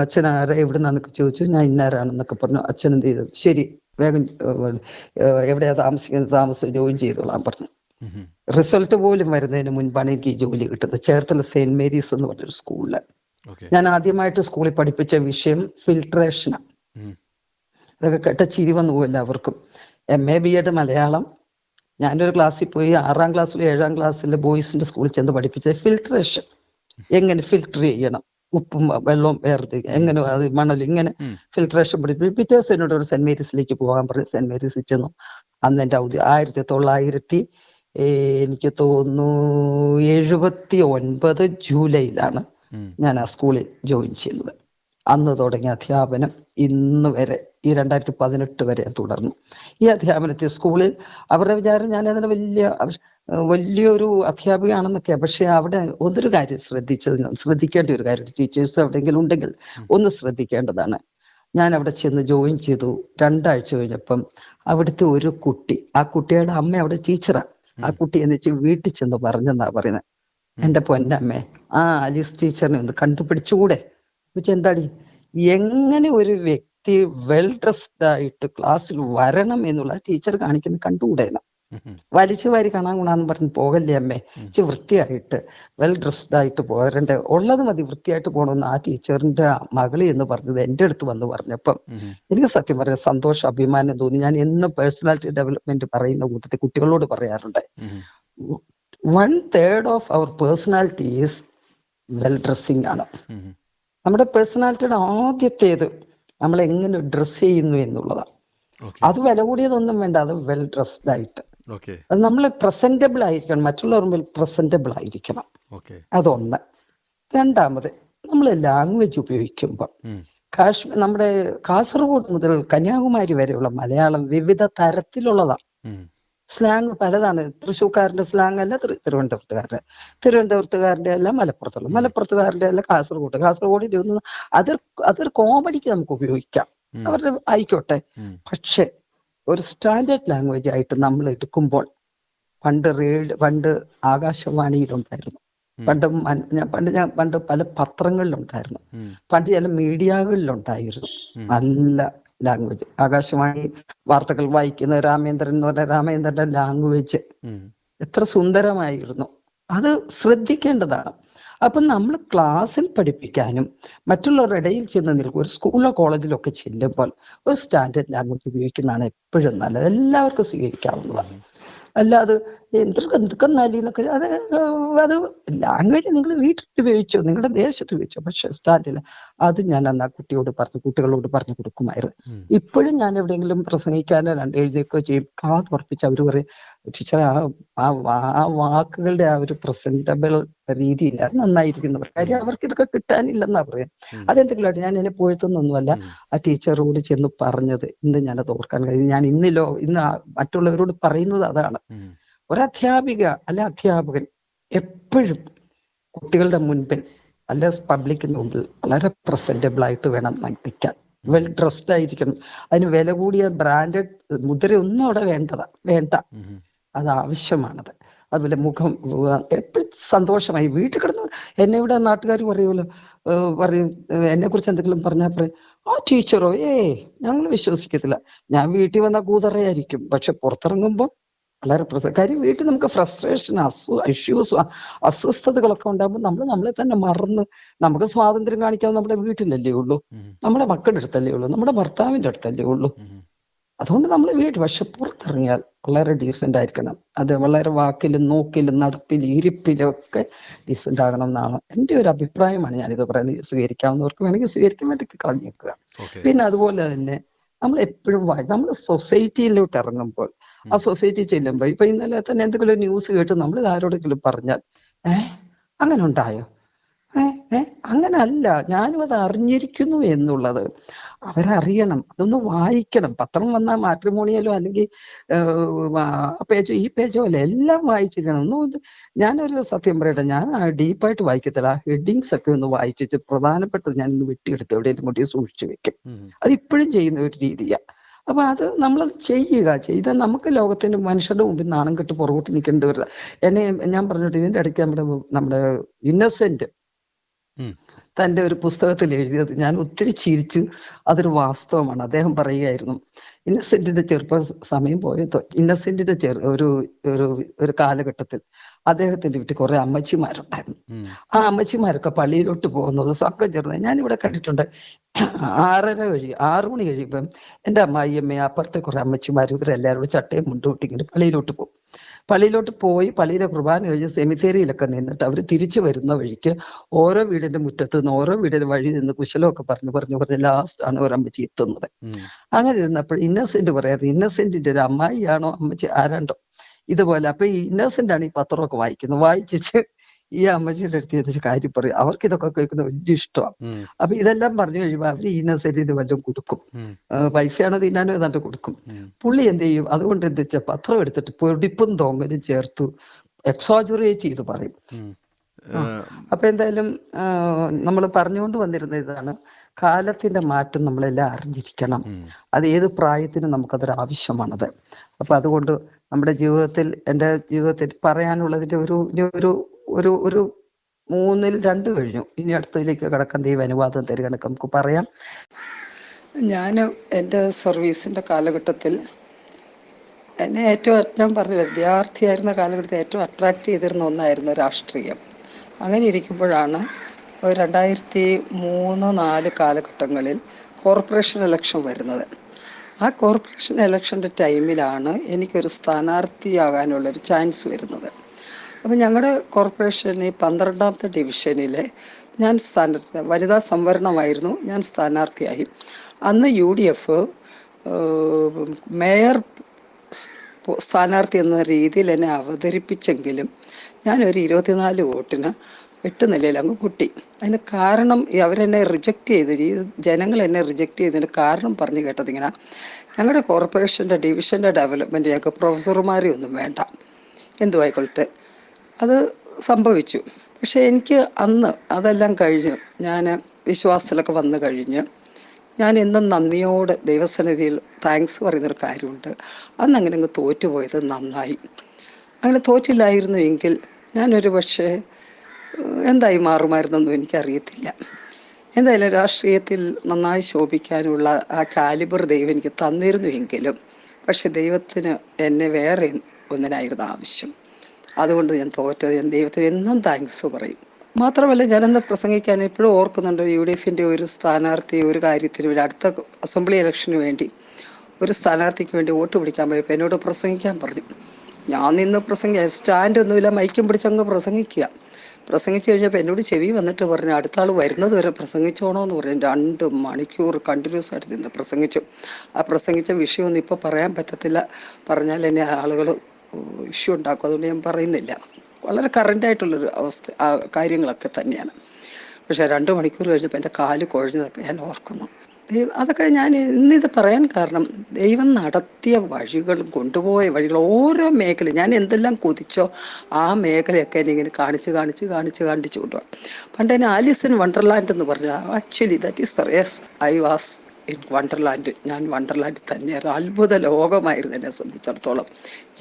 അച്ഛൻ ആരാ? എവിടെ നിന്നൊക്കെ ചോദിച്ചു. ഞാൻ ഇന്നാരാണെന്നൊക്കെ പറഞ്ഞു. അച്ഛൻ എന്ത് ചെയ്തു? ശരി വേഗം എവിടെയാ താമസിക്കുന്നത് താമസം? ജോയിൻ ചെയ്തോളാം പറഞ്ഞു. റിസൾട്ട് പോലും വരുന്നതിന് മുൻപാണ് എനിക്ക് ഈ ജോലി കിട്ടുന്നത്. ചേർത്തല സെയിന്റ് മേരീസ് എന്ന് പറഞ്ഞൊരു ഓക്കെ. ഞാൻ ആദ്യമായിട്ട് സ്കൂളിൽ പഠിപ്പിച്ച വിഷയം ഫിൽട്രേഷനാണ്. അതൊക്കെ കേട്ട ചിരി വന്നു പോകും എല്ലാവർക്കും. M A B Ed Malayalam. ഞാനൊരു ക്ലാസ്സിൽ പോയി ആറാം ക്ലാസ്സിൽ ഏഴാം ക്ലാസ്സിലെ ബോയ്സിന്റെ സ്കൂളിൽ ചെന്ന് പഠിപ്പിച്ചത് ഫിൽട്രേഷൻ എങ്ങനെ ഫിൽറ്റർ ചെയ്യണം? ഉപ്പും വെള്ളവും വേർതി എങ്ങനെ അത് മണൽ ഇങ്ങനെ ഫിൽട്രേഷൻ പഠിപ്പിച്ചു പിറ്റേ ദിവസം എന്നോട് ഒരു സെന്റ് മേരീസിലേക്ക് പോകാൻ പറഞ്ഞു സെന്റ് മേരീസിൽ ചെന്നു. അന്ന് എന്റെ ഔദ്യ ആയിരത്തി തൊള്ളായിരത്തി എനിക്ക് തോന്നുന്നു എഴുപത്തി ഒൻപത് ജൂലൈയിലാണ് ഞാൻ ആ സ്കൂളിൽ ജോയിൻ ചെയ്യുന്നത് അന്ന് തുടങ്ങിയ അധ്യാപനം ഇന്ന് വരെ ഈ രണ്ടായിരത്തി പതിനെട്ട് വരെ തുടർന്നു. ഈ അധ്യാപനത്തിൽ സ്കൂളിൽ അവരുടെ വിചാരം ഞാൻ അതിന് വലിയ വലിയൊരു അധ്യാപികയാണെന്നൊക്കെ പക്ഷെ അവിടെ ഒന്നൊരു കാര്യം ശ്രദ്ധിച്ചത് ശ്രദ്ധിക്കേണ്ട ഒരു കാര്യം ടീച്ചേഴ്സ് എവിടെയെങ്കിലും ഉണ്ടെങ്കിൽ ഒന്ന് ശ്രദ്ധിക്കേണ്ടതാണ്. ഞാൻ അവിടെ ചെന്ന് ജോയിൻ ചെയ്തു. രണ്ടാഴ്ച കഴിഞ്ഞപ്പം അവിടുത്തെ ഒരു കുട്ടി ആ കുട്ടിയുടെ അമ്മ അവിടെ ടീച്ചറാണ് ആ. കുട്ടി എന്നിച്ച് വീട്ടിൽ ചെന്ന് പറഞ്ഞെന്നാ പറയുന്നത് എന്റെ പൊന്നമ്മേ ആ അലീസ് ടീച്ചറിനെ ഒന്ന് കണ്ടുപിടിച്ചുകൂടെ? വെച്ച് എന്താടി എങ്ങനെ ഒരു വ്യക്തി വെൽ ഡ്രസ്ഡ് ആയിട്ട് ക്ലാസ്സിൽ വരണം എന്നുള്ള ടീച്ചർ കാണിക്കുന്ന കണ്ടുകൂടെയെന്ന് ഉം. വലിച്ചു വാരി കാണാൻ ഗുണാന്ന് പറഞ്ഞ് പോകല്ലേ അമ്മേ? ഇച്ചിരി വൃത്തിയായിട്ട് വെൽ ഡ്രസ്ഡ് ആയിട്ട് പോരണ്ടേ? ഉള്ളത് മതി വൃത്തിയായിട്ട് പോകണമെന്ന് ആ ടീച്ചറിന്റെ മകളി എന്ന് പറഞ്ഞത് എന്റെ അടുത്ത് വന്ന് പറഞ്ഞപ്പം എനിക്ക് സത്യം പറയാം സന്തോഷം അഭിമാനം തോന്നി. ഞാൻ എന്ന് പേഴ്സണാലിറ്റി ഡെവലപ്മെന്റ് പറയുന്ന കൂട്ടത്തിൽ കുട്ടികളോട് പറയാറുണ്ട്. One third of our personality is well dressing ആണ്. നമ്മുടെ പേഴ്സണാലിറ്റിയുടെ ആദ്യത്തേത് നമ്മൾ എങ്ങനെ ഡ്രസ് ചെയ്യുന്നു എന്നുള്ളതാണ്. അത് വില കൂടിയതൊന്നും വേണ്ട അത് വെൽ ഡ്രസ്ഡ് ആയിട്ട്. അത് നമ്മൾ പ്രസന്റബിൾ ആയിരിക്കണം മറ്റുള്ളവർ മുമ്പിൽ പ്രസന്റബിൾ ആയിരിക്കണം. അതൊന്ന്. രണ്ടാമത് നമ്മൾ ലാംഗ്വേജ് ഉപയോഗിക്കുമ്പോൾ. കാശ്മീർ നമ്മുടെ കാസർഗോഡ് മുതൽ കന്യാകുമാരി വരെയുള്ള മലയാളം വിവിധ തരത്തിലുള്ളതാണ്. സ്ലാങ് പലതാണ്. തൃശ്ശൂർക്കാരന്റെ സ്ലാങ് അല്ല തിരു- തിരുവനന്തപുരത്തുകാരന്റെ തിരുവനന്തപുരത്തുകാരന്റെ അല്ല മലപ്പുറത്തുള്ള. മലപ്പുറത്തുകാരന്റെ അല്ല കാസർഗോഡ്. കാസർഗോഡിന്റെ ഒന്നും അതൊരു അതൊരു കോമഡിക്ക് നമുക്ക് ഉപയോഗിക്കാം. അവർ അവരുടെ ആയിക്കോട്ടെ. പക്ഷെ ഒരു സ്റ്റാൻഡേർഡ് ലാംഗ്വേജ് ആയിട്ട് നമ്മൾ എടുക്കുമ്പോൾ പണ്ട് റേഡ് പണ്ട് ആകാശവാണിയിലുണ്ടായിരുന്നു. പണ്ട് ഞാൻ പണ്ട് ഞാൻ പണ്ട് പല പത്രങ്ങളിലുണ്ടായിരുന്നു. പണ്ട് ചില മീഡിയകളിലുണ്ടായിരുന്നു. നല്ല ലാംഗ്വേജ് ആകാശവാണി വാർത്തകൾ വായിക്കുന്ന രാമേന്ദ്രൻ എന്ന് പറഞ്ഞ രാമേന്ദ്രന്റെ ലാംഗ്വേജ്. എത്ര സുന്ദരമായിരുന്നു. അത് ശ്രദ്ധിക്കേണ്ടതാണ്. അപ്പം നമ്മൾ ക്ലാസ്സിൽ പഠിപ്പിക്കാനും മറ്റുള്ളവരുടെ ഇടയിൽ ചെന്ന് നിൽക്കും. ഒരു സ്കൂളിലോ കോളേജിലോ ഒക്കെ ചെല്ലുമ്പോൾ ഒരു സ്റ്റാൻഡേർഡ് ലാംഗ്വേജ് ഉപയോഗിക്കുന്നതാണ് എപ്പോഴും നല്ലത്. എല്ലാവർക്കും സ്വീകരിക്കാവുന്നതാണ്. അല്ലാതെ എന്തൊക്കെ എന്തൊക്കെ എന്നൊക്കെ അത് അത് ലാംഗ്വേജ് നിങ്ങൾ വീട്ടിൽ ഉപയോഗിച്ചോ? നിങ്ങളുടെ ദേശത്ത് ഉപയോഗിച്ചോ? പക്ഷെ സ്റ്റാൻഡില്ല അത് ഞാൻ അന്ന് ആ കുട്ടിയോട് പറഞ്ഞു കുട്ടികളോട് പറഞ്ഞു കൊടുക്കുമായിരുന്നു. ഇപ്പോഴും ഞാൻ എവിടെയെങ്കിലും പ്രസംഗിക്കാനോ രണ്ട് എഴുതിയൊക്കെ ചെയ്യും. കാത് ഉറപ്പിച്ച് അവർ പറയും ടീച്ചർ ആ ആ വാക്കുകളുടെ ആ ഒരു പ്രസന്റബിൾ രീതിയില്ല നന്നായിരിക്കുന്നു. കാര്യം അവർക്ക് ഇതൊക്കെ കിട്ടാനില്ലെന്നാ പറയാം. അതെന്തെങ്കിലും ഞാൻ എന്നെ പോഴ്ത്തൊന്നൊന്നുമല്ല. ഉം. ആ ടീച്ചറോട് ചെന്ന് പറഞ്ഞത് ഇന്ന് ഞാനത് ഓർക്കാൻ കഴിയും. ഞാൻ ഇന്നിലോ ഇന്ന് മറ്റുള്ളവരോട് പറയുന്നത് അതാണ്. ഒരധ്യാപിക അല്ലെ അധ്യാപകൻ എപ്പോഴും കുട്ടികളുടെ മുൻപിൽ അല്ല പബ്ലിക്കിന്റെ മുമ്പിൽ വളരെ പ്രസന്റബിൾ ആയിട്ട് വേണം നിൽക്കാൻ വെൽ ഡ്രസ്ഡ് ആയിരിക്കണം. അതിന് വില കൂടിയ ബ്രാൻഡഡ് മുദ്രയൊന്നും അവിടെ വേണ്ടതാ വേണ്ട. അത് ആവശ്യമാണത്. അതുപോലെ മുഖം എപ്പോഴും സന്തോഷമായി. വീട്ടിൽ കിടന്ന് എന്നെ ഇവിടെ നാട്ടുകാർ പറയുമല്ലോ പറയും എന്നെ കുറിച്ച് എന്തെങ്കിലും പറഞ്ഞാൽ പറയും ആ ടീച്ചറോ ഏ ഞങ്ങൾ വിശ്വസിക്കത്തില്ല. ഞാൻ വീട്ടിൽ വന്ന കൂതറയായിരിക്കും. പക്ഷെ പുറത്തിറങ്ങുമ്പോൾ വളരെ പ്രസ കാര്യം വീട്ടിൽ നമുക്ക് ഫ്രസ്ട്രേഷൻ അസു ഇഷ്യൂസ് അസ്വസ്ഥതകളൊക്കെ ഉണ്ടാകുമ്പോൾ നമ്മൾ നമ്മളെ തന്നെ മറന്ന് നമുക്ക് സ്വാതന്ത്ര്യം കാണിക്കാൻ നമ്മുടെ വീട്ടിലല്ലേ ഉള്ളൂ. നമ്മുടെ മക്കളുടെ അടുത്തല്ലേ ഉള്ളൂ. നമ്മുടെ ഭർത്താവിന്റെ അടുത്തല്ലേ ഉള്ളൂ. അതുകൊണ്ട് നമ്മൾ വീട്ടിൽ പക്ഷെ പുറത്തിറങ്ങിയാൽ വളരെ ഡീസെന്റ് ആയിരിക്കണം. അത് വളരെ വാക്കിലും നോക്കിലും നടപ്പിലും ഇരിപ്പിലും ഒക്കെ ഡീസെന്റ് ആകണം എന്നാണ് എന്റെ ഒരു അഭിപ്രായമാണ് ഞാനിത് പറയുന്നത്. സ്വീകരിക്കാവുന്നവർക്ക് വേണമെങ്കിൽ സ്വീകരിക്കാൻ വേണ്ടി കളഞ്ഞേക്കുക. പിന്നെ അതുപോലെ തന്നെ നമ്മൾ എപ്പോഴും നമ്മൾ സൊസൈറ്റിയിലോട്ട് ഇറങ്ങുമ്പോൾ ആ സൊസൈറ്റി ചെല്ലുമ്പോൾ ഇപ്പൊ ഇന്നലെ തന്നെ എന്തെങ്കിലും ന്യൂസ് കേട്ട് നമ്മൾ ആരോടെങ്കിലും പറഞ്ഞാൽ ഏഹ് അങ്ങനെ ഉണ്ടായോ? ഏ? അങ്ങനല്ല. ഞാനും അത് അറിഞ്ഞിരിക്കുന്നു എന്നുള്ളത്. അവരറിയണം. അതൊന്ന് വായിക്കണം. പത്രം വന്നാൽ മാട്രിമോണിയലോ അല്ലെങ്കിൽ പേജോ ഈ പേജോ അല്ല എല്ലാം വായിച്ചിരിക്കണം. ഒന്നും ഞാനൊരു സത്യം പറയട്ടെ. ഞാൻ ഡീപ്പായിട്ട് വായിക്കത്തില്ല. ആ ഹെഡിങ്സ് ഒക്കെ ഒന്ന് വായിച്ചിട്ട് പ്രധാനപ്പെട്ടത് ഞാൻ ഇന്ന് വെട്ടിയെടുത്ത് എവിടെയെങ്കിലും കൊണ്ടുപോയി സൂക്ഷിച്ചു വെക്കും. അത് ഇപ്പോഴും ചെയ്യുന്ന ഒരു രീതിയാ. അപ്പൊ അത് നമ്മളത് ചെയ്യുക. ചെയ്താൽ നമുക്ക് ലോകത്തിന്റെ മനുഷ്യരുടെ മുമ്പിൽ നാണം കെട്ട് പുറകോട്ട് നിൽക്കേണ്ടി വരില്ല. എന്നെ ഞാൻ പറഞ്ഞിട്ട് ഇതിന്റെ ഇടയ്ക്ക് നമ്മുടെ നമ്മുടെ ഇന്നസെന്റ് ഉം. തന്റെ ഒരു പുസ്തകത്തിൽ എഴുതിയത്. ഞാൻ ഒത്തിരി ചിരിച്ചു. അതൊരു വാസ്തവമാണ്. അദ്ദേഹം പറയുകയായിരുന്നു ഇന്നസെന്റിന്റെ ചെറുപ്പ സമയം പോയത് ഇന്നസെന്റിന്റെ ചെറു ഒരു ഒരു ഒരു കാലഘട്ടത്തിൽ അദ്ദേഹത്തിന്റെ വീട്ടിൽ കുറെ അമ്മച്ചിമാരുണ്ടായിരുന്നു. ആ അമ്മച്ചിമാരൊക്കെ പള്ളിയിലോട്ട് പോകുന്നത് സംഘം ചേർന്ന് ഞാൻ ഇവിടെ കണ്ടിട്ടുണ്ട് ആറര കഴിയും ആറു മണി കഴിയുമ്പം എന്റെ അമ്മായിയമ്മ അപ്പുറത്തെ കുറെ അമ്മച്ചിമാർ ഇവരെല്ലാവരും ചട്ടയും മുണ്ടൂട്ടി ഇങ്ങനെ പള്ളിയിലോട്ട് പോകും. പള്ളിയിലോട്ട് പോയി പള്ളിയിലെ കുർബാന കഴിഞ്ഞ് സെമിത്തേരിയിലൊക്കെ നിന്നിട്ട് അവർ തിരിച്ചു വരുന്ന വഴിക്ക് ഓരോ വീടിന്റെ മുറ്റത്ത് നിന്ന് ഓരോ വീടിന്റെ വഴി നിന്ന് കുശലമൊക്കെ പറഞ്ഞു പറഞ്ഞു പറഞ്ഞ് ലാസ്റ്റ് ആണ് ഒരു അമ്മച്ചി എത്തുന്നത്. അങ്ങനെ ഇരുന്നപ്പോൾ ഇന്നസെന്റ് പറയാതെ ഇന്നസെന്റിന്റെ ഒരു അമ്മായിയാണോ അമ്മച്ചി ആരാണ്ടോ? ഇതുപോലെ. അപ്പൊ ഈ ഇന്നസെന്റ് ആണ് ഈ പത്രമൊക്കെ വായിക്കുന്നത്. വായിച്ചിട്ട് ഈ അമ്മച്ചിയുടെ അടുത്ത് ഏകദേശം കാര്യം പറയും. അവർക്ക് ഇതൊക്കെ കേൾക്കുന്നത് വലിയ ഇഷ്ടമാണ് അപ്പൊ ഇതെല്ലാം പറഞ്ഞു കഴിയുമ്പോൾ അവർ ഇന്നസെന്റിന് വല്ലതും കൊടുക്കും. പൈസയാണോ തിന്നാനോ ഏതാണ്ട് കൊടുക്കും. പുള്ളി എന്ത് ചെയ്യും? അതുകൊണ്ട് എന്ത് വെച്ചാൽ പത്രം എടുത്തിട്ട് പൊടിപ്പും തോങ്ങലും ചേർത്തു എക്സോജുറേറ്റ് ചെയ്ത് പറയും. അപ്പൊ എന്തായാലും നമ്മൾ പറഞ്ഞുകൊണ്ട് വന്നിരുന്ന ഇതാണ്. കാലത്തിന്റെ മാറ്റം നമ്മളെല്ലാം അറിഞ്ഞിരിക്കണം. അത് ഏത് പ്രായത്തിനും നമുക്കതൊരു ആവശ്യമാണത്. അപ്പൊ അതുകൊണ്ട് നമ്മുടെ ജീവിതത്തിൽ എന്റെ ജീവിതത്തിൽ പറയാനുള്ളതിന്റെ ഒരു ഒരു ഒരു ഒരു മൂന്നിൽ രണ്ട് കഴിഞ്ഞു. ഇനി അടുത്തതിലേക്ക് കടക്കാൻ ദൈവം അനുവാദം തരികയാണ്. നമുക്ക് പറയാം. ഞാൻ എന്റെ സർവീസിന്റെ കാലഘട്ടത്തിൽ എന്നെ ഏറ്റവും ഞാൻ പറഞ്ഞില്ല വിദ്യാർത്ഥിയായിരുന്ന കാലഘട്ടത്തിൽ ഏറ്റവും അട്രാക്ട് ചെയ്തിരുന്ന ഒന്നായിരുന്നു രാഷ്ട്രീയം. അങ്ങനെ ഇരിക്കുമ്പോഴാണ് രണ്ടായിരത്തി മൂന്ന് നാല് കാലഘട്ടങ്ങളിൽ കോർപ്പറേഷൻ ഇലക്ഷൻ വരുന്നത്. ആ കോർപ്പറേഷൻ ഇലക്ഷന്റെ ടൈമിലാണ് എനിക്കൊരു സ്ഥാനാർത്ഥിയാകാനുള്ളൊരു ചാൻസ് വരുന്നത്. അപ്പം ഞങ്ങളുടെ കോർപ്പറേഷനിൽ പന്ത്രണ്ടാമത്തെ ഡിവിഷനിലെ ഞാൻ സ്ഥാനാർത്ഥി വനിതാ സംവരണമായിരുന്നു. ഞാൻ സ്ഥാനാർത്ഥിയായി. അന്ന് യു ഡി എഫ് മേയർ സ്ഥാനാർത്ഥി എന്ന രീതിയിൽ എന്നെ അവതരിപ്പിച്ചെങ്കിലും ഞാൻ ഒരു ഇരുപത്തിനാല് വോട്ടിന് എട്ട് നിലയിൽ അങ്ങ് കുട്ടി. അതിന് കാരണം അവരെന്നെ റിജക്റ്റ് ചെയ്ത ജനങ്ങൾ എന്നെ റിജക്റ്റ് ചെയ്തതിന് കാരണം പറഞ്ഞു കേട്ടത് ഇങ്ങനെ. ഞങ്ങളുടെ കോർപ്പറേഷന്റെ ഡിവിഷന്റെ ഡെവലപ്മെന്റ് ഞങ്ങൾക്ക് പ്രൊഫസർമാരെ ഒന്നും വേണ്ട. എന്തുമായിക്കൊള്ളട്ടെ അത് സംഭവിച്ചു. പക്ഷെ എനിക്ക് അന്ന് അതെല്ലാം കഴിഞ്ഞ് ഞാൻ വിശ്വാസത്തിലൊക്കെ വന്നു കഴിഞ്ഞ് ഞാൻ എന്നും നന്ദിയോട് ദൈവസന്നിധിയിൽ താങ്ക്സ് പറയുന്നൊരു കാര്യമുണ്ട്. അന്ന് അങ്ങനെ അങ്ങ് തോറ്റുപോയത് നന്നായി. അങ്ങനെ തോറ്റില്ലായിരുന്നു എങ്കിൽ ഞാനൊരു പക്ഷേ എന്തായി മാറുമായിരുന്നെന്നും എനിക്കറിയത്തില്ല. എന്തായാലും രാഷ്ട്രീയത്തിൽ നന്നായി ശോഭിക്കാനുള്ള ആ കാലിബർ ദൈവം എനിക്ക് തന്നിരുന്നു എങ്കിലും പക്ഷെ ദൈവത്തിന് എന്നെ വേറെ ഒന്നിനായിരുന്നു ആവശ്യം. അതുകൊണ്ട് ഞാൻ തോറ്റത്. ഞാൻ ദൈവത്തിന് എന്നും താങ്ക്സ് പറയും. മാത്രമല്ല ഞാനെന്ന് പ്രസംഗിക്കാൻ എപ്പോഴും ഓർക്കുന്നുണ്ട് യു ഡി എഫിന്റെ ഒരു സ്ഥാനാർത്ഥി ഒരു കാര്യത്തിന് വേണ്ടി അടുത്ത അസംബ്ലി ഇലക്ഷന് വേണ്ടി. ഒരു സ്ഥാനാർത്ഥിക്ക് വേണ്ടി വോട്ട് പിടിക്കാൻ പോയപ്പോൾ എന്നോട് പ്രസംഗിക്കാൻ പറഞ്ഞു. ഞാൻ നിന്ന് പ്രസംഗി സ്റ്റാൻഡ് ഒന്നുമില്ല മൈക്കും പിടിച്ചങ്ങ് പ്രസംഗിക്കുക. പ്രസംഗിച്ചു കഴിഞ്ഞപ്പോൾ എന്നോട് ചെവി വന്നിട്ട് പറഞ്ഞു അടുത്ത ആൾ വരുന്നത് വരെ പ്രസംഗിച്ചോണോ എന്ന് പറഞ്ഞു. രണ്ട് മണിക്കൂർ കണ്ടിന്യൂസ് ആയിട്ട് നിന്ന് പ്രസംഗിച്ചു. ആ പ്രസംഗിച്ച വിഷയമൊന്നും ഇപ്പോൾ പറയാൻ പറ്റത്തില്ല. പറഞ്ഞാൽ എന്നെ ആളുകൾ ഇഷ്യൂ ഉണ്ടാക്കും. അതുകൊണ്ട് ഞാൻ പറയുന്നില്ല. വളരെ കറന്റായിട്ടുള്ളൊരു അവസ്ഥ കാര്യങ്ങളൊക്കെ തന്നെയാണ്. പക്ഷെ രണ്ട് മണിക്കൂർ കഴിഞ്ഞപ്പോൾ എന്റെ കാൽ കുഴഞ്ഞതൊക്കെ ഞാൻ ഓർക്കുന്നു. ദൈവം അതൊക്കെ ഞാൻ ഇന്നിത് പറയാൻ കാരണം ദൈവം നടത്തിയ വഴികൾ കൊണ്ടുപോയ വഴികൾ ഓരോ മേഖല ഞാൻ എന്തെല്ലാം കൊതിച്ചോ ആ മേഖലയൊക്കെ എന്നെ ഇങ്ങനെ കാണിച്ച് കാണിച്ച് കാണിച്ച് കാണിച്ചു കൊണ്ടുപോകാം. പണ്ട് എന്നെ ആലിസ് ഇൻ വണ്ടർലാൻഡ് എന്ന് പറഞ്ഞു actually that is yes I was in wonderland. ഞാൻ വണ്ടർലാൻഡ് തന്നെയായിരുന്നു അത്ഭുത ലോകമായിരുന്നു എന്നെ സംബന്ധിച്ചിടത്തോളം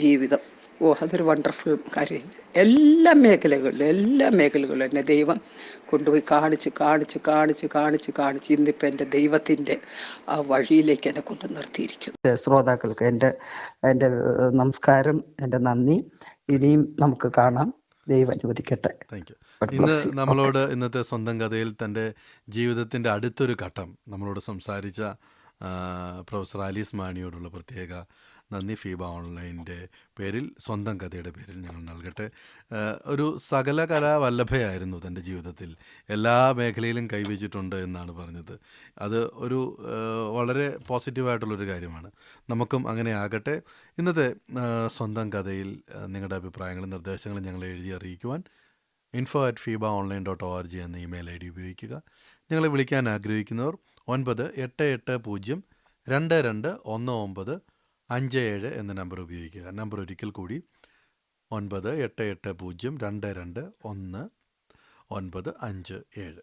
ജീവിതം. ഓ അതൊരു വണ്ടർഫുൾ കാര്യം. എല്ലാ മേഖലകളിലും എല്ലാ മേഖലകളിലും എന്നെ ദൈവം കൊണ്ടുപോയി കാണിച്ച് കാണിച്ച് കാണിച്ച് കാണിച്ച് കാണിച്ച് ഇന്നിപ്പോൾ എന്റെ ദൈവത്തിന്റെ ആ വഴിയിലേക്ക് എന്നെ കൊണ്ട് നിർത്തിയിരിക്കുന്നു. ശ്രോതാക്കൾക്ക് എന്റെ എന്റെ നമസ്കാരം എന്റെ നന്ദി. ഇനിയും നമുക്ക് കാണാം. ദൈവം അനുവദിക്കട്ടെ. താങ്ക് യു ഇന്ന് നമ്മളോട് ഇന്നത്തെ സ്വന്തം കഥയിൽ തന്റെ ജീവിതത്തിന്റെ അടുത്തൊരു ഘട്ടം നമ്മളോട് സംസാരിച്ച പ്രൊഫസർ ആലീസ് മാണിയോടുള്ള പ്രത്യേക നന്ദി ഫീബ ഓൺലൈന്റെ പേരിൽ സ്വന്തം കഥയുടെ പേരിൽ ഞങ്ങൾ നൽകട്ടെ. ഒരു സകല കലാവല്ലഭയായിരുന്നു തന്റെ ജീവിതത്തിൽ. എല്ലാ മേഖലയിലും കൈവച്ചിട്ടുണ്ട് എന്നാണ് പറഞ്ഞത്. അത് ഒരു വളരെ പോസിറ്റീവായിട്ടുള്ളൊരു കാര്യമാണ്. നമുക്കും അങ്ങനെ ആകട്ടെ. ഇന്നത്തെ സ്വന്തം കഥയിൽ നിങ്ങളുടെ അഭിപ്രായങ്ങളും നിർദ്ദേശങ്ങളും ഞങ്ങളെ എഴുതി അറിയിക്കുവാൻ info at FEBA online dot O R G എന്ന ഇമെയിൽ ഐ ഡി ഉപയോഗിക്കുക. ഞങ്ങളെ വിളിക്കാൻ ആഗ്രഹിക്കുന്നവർ ഒൻപത് എട്ട് എട്ട് പൂജ്യം രണ്ട് രണ്ട് ഒന്ന് ഒമ്പത് അഞ്ച് ഏഴ് എന്ന നമ്പർ ഉപയോഗിക്കുക. നമ്പർ ഒരിക്കൽ കൂടി ഒൻപത് എട്ട് എട്ട് പൂജ്യം രണ്ട് രണ്ട് ഒന്ന് ഒൻപത് അഞ്ച് ഏഴ്.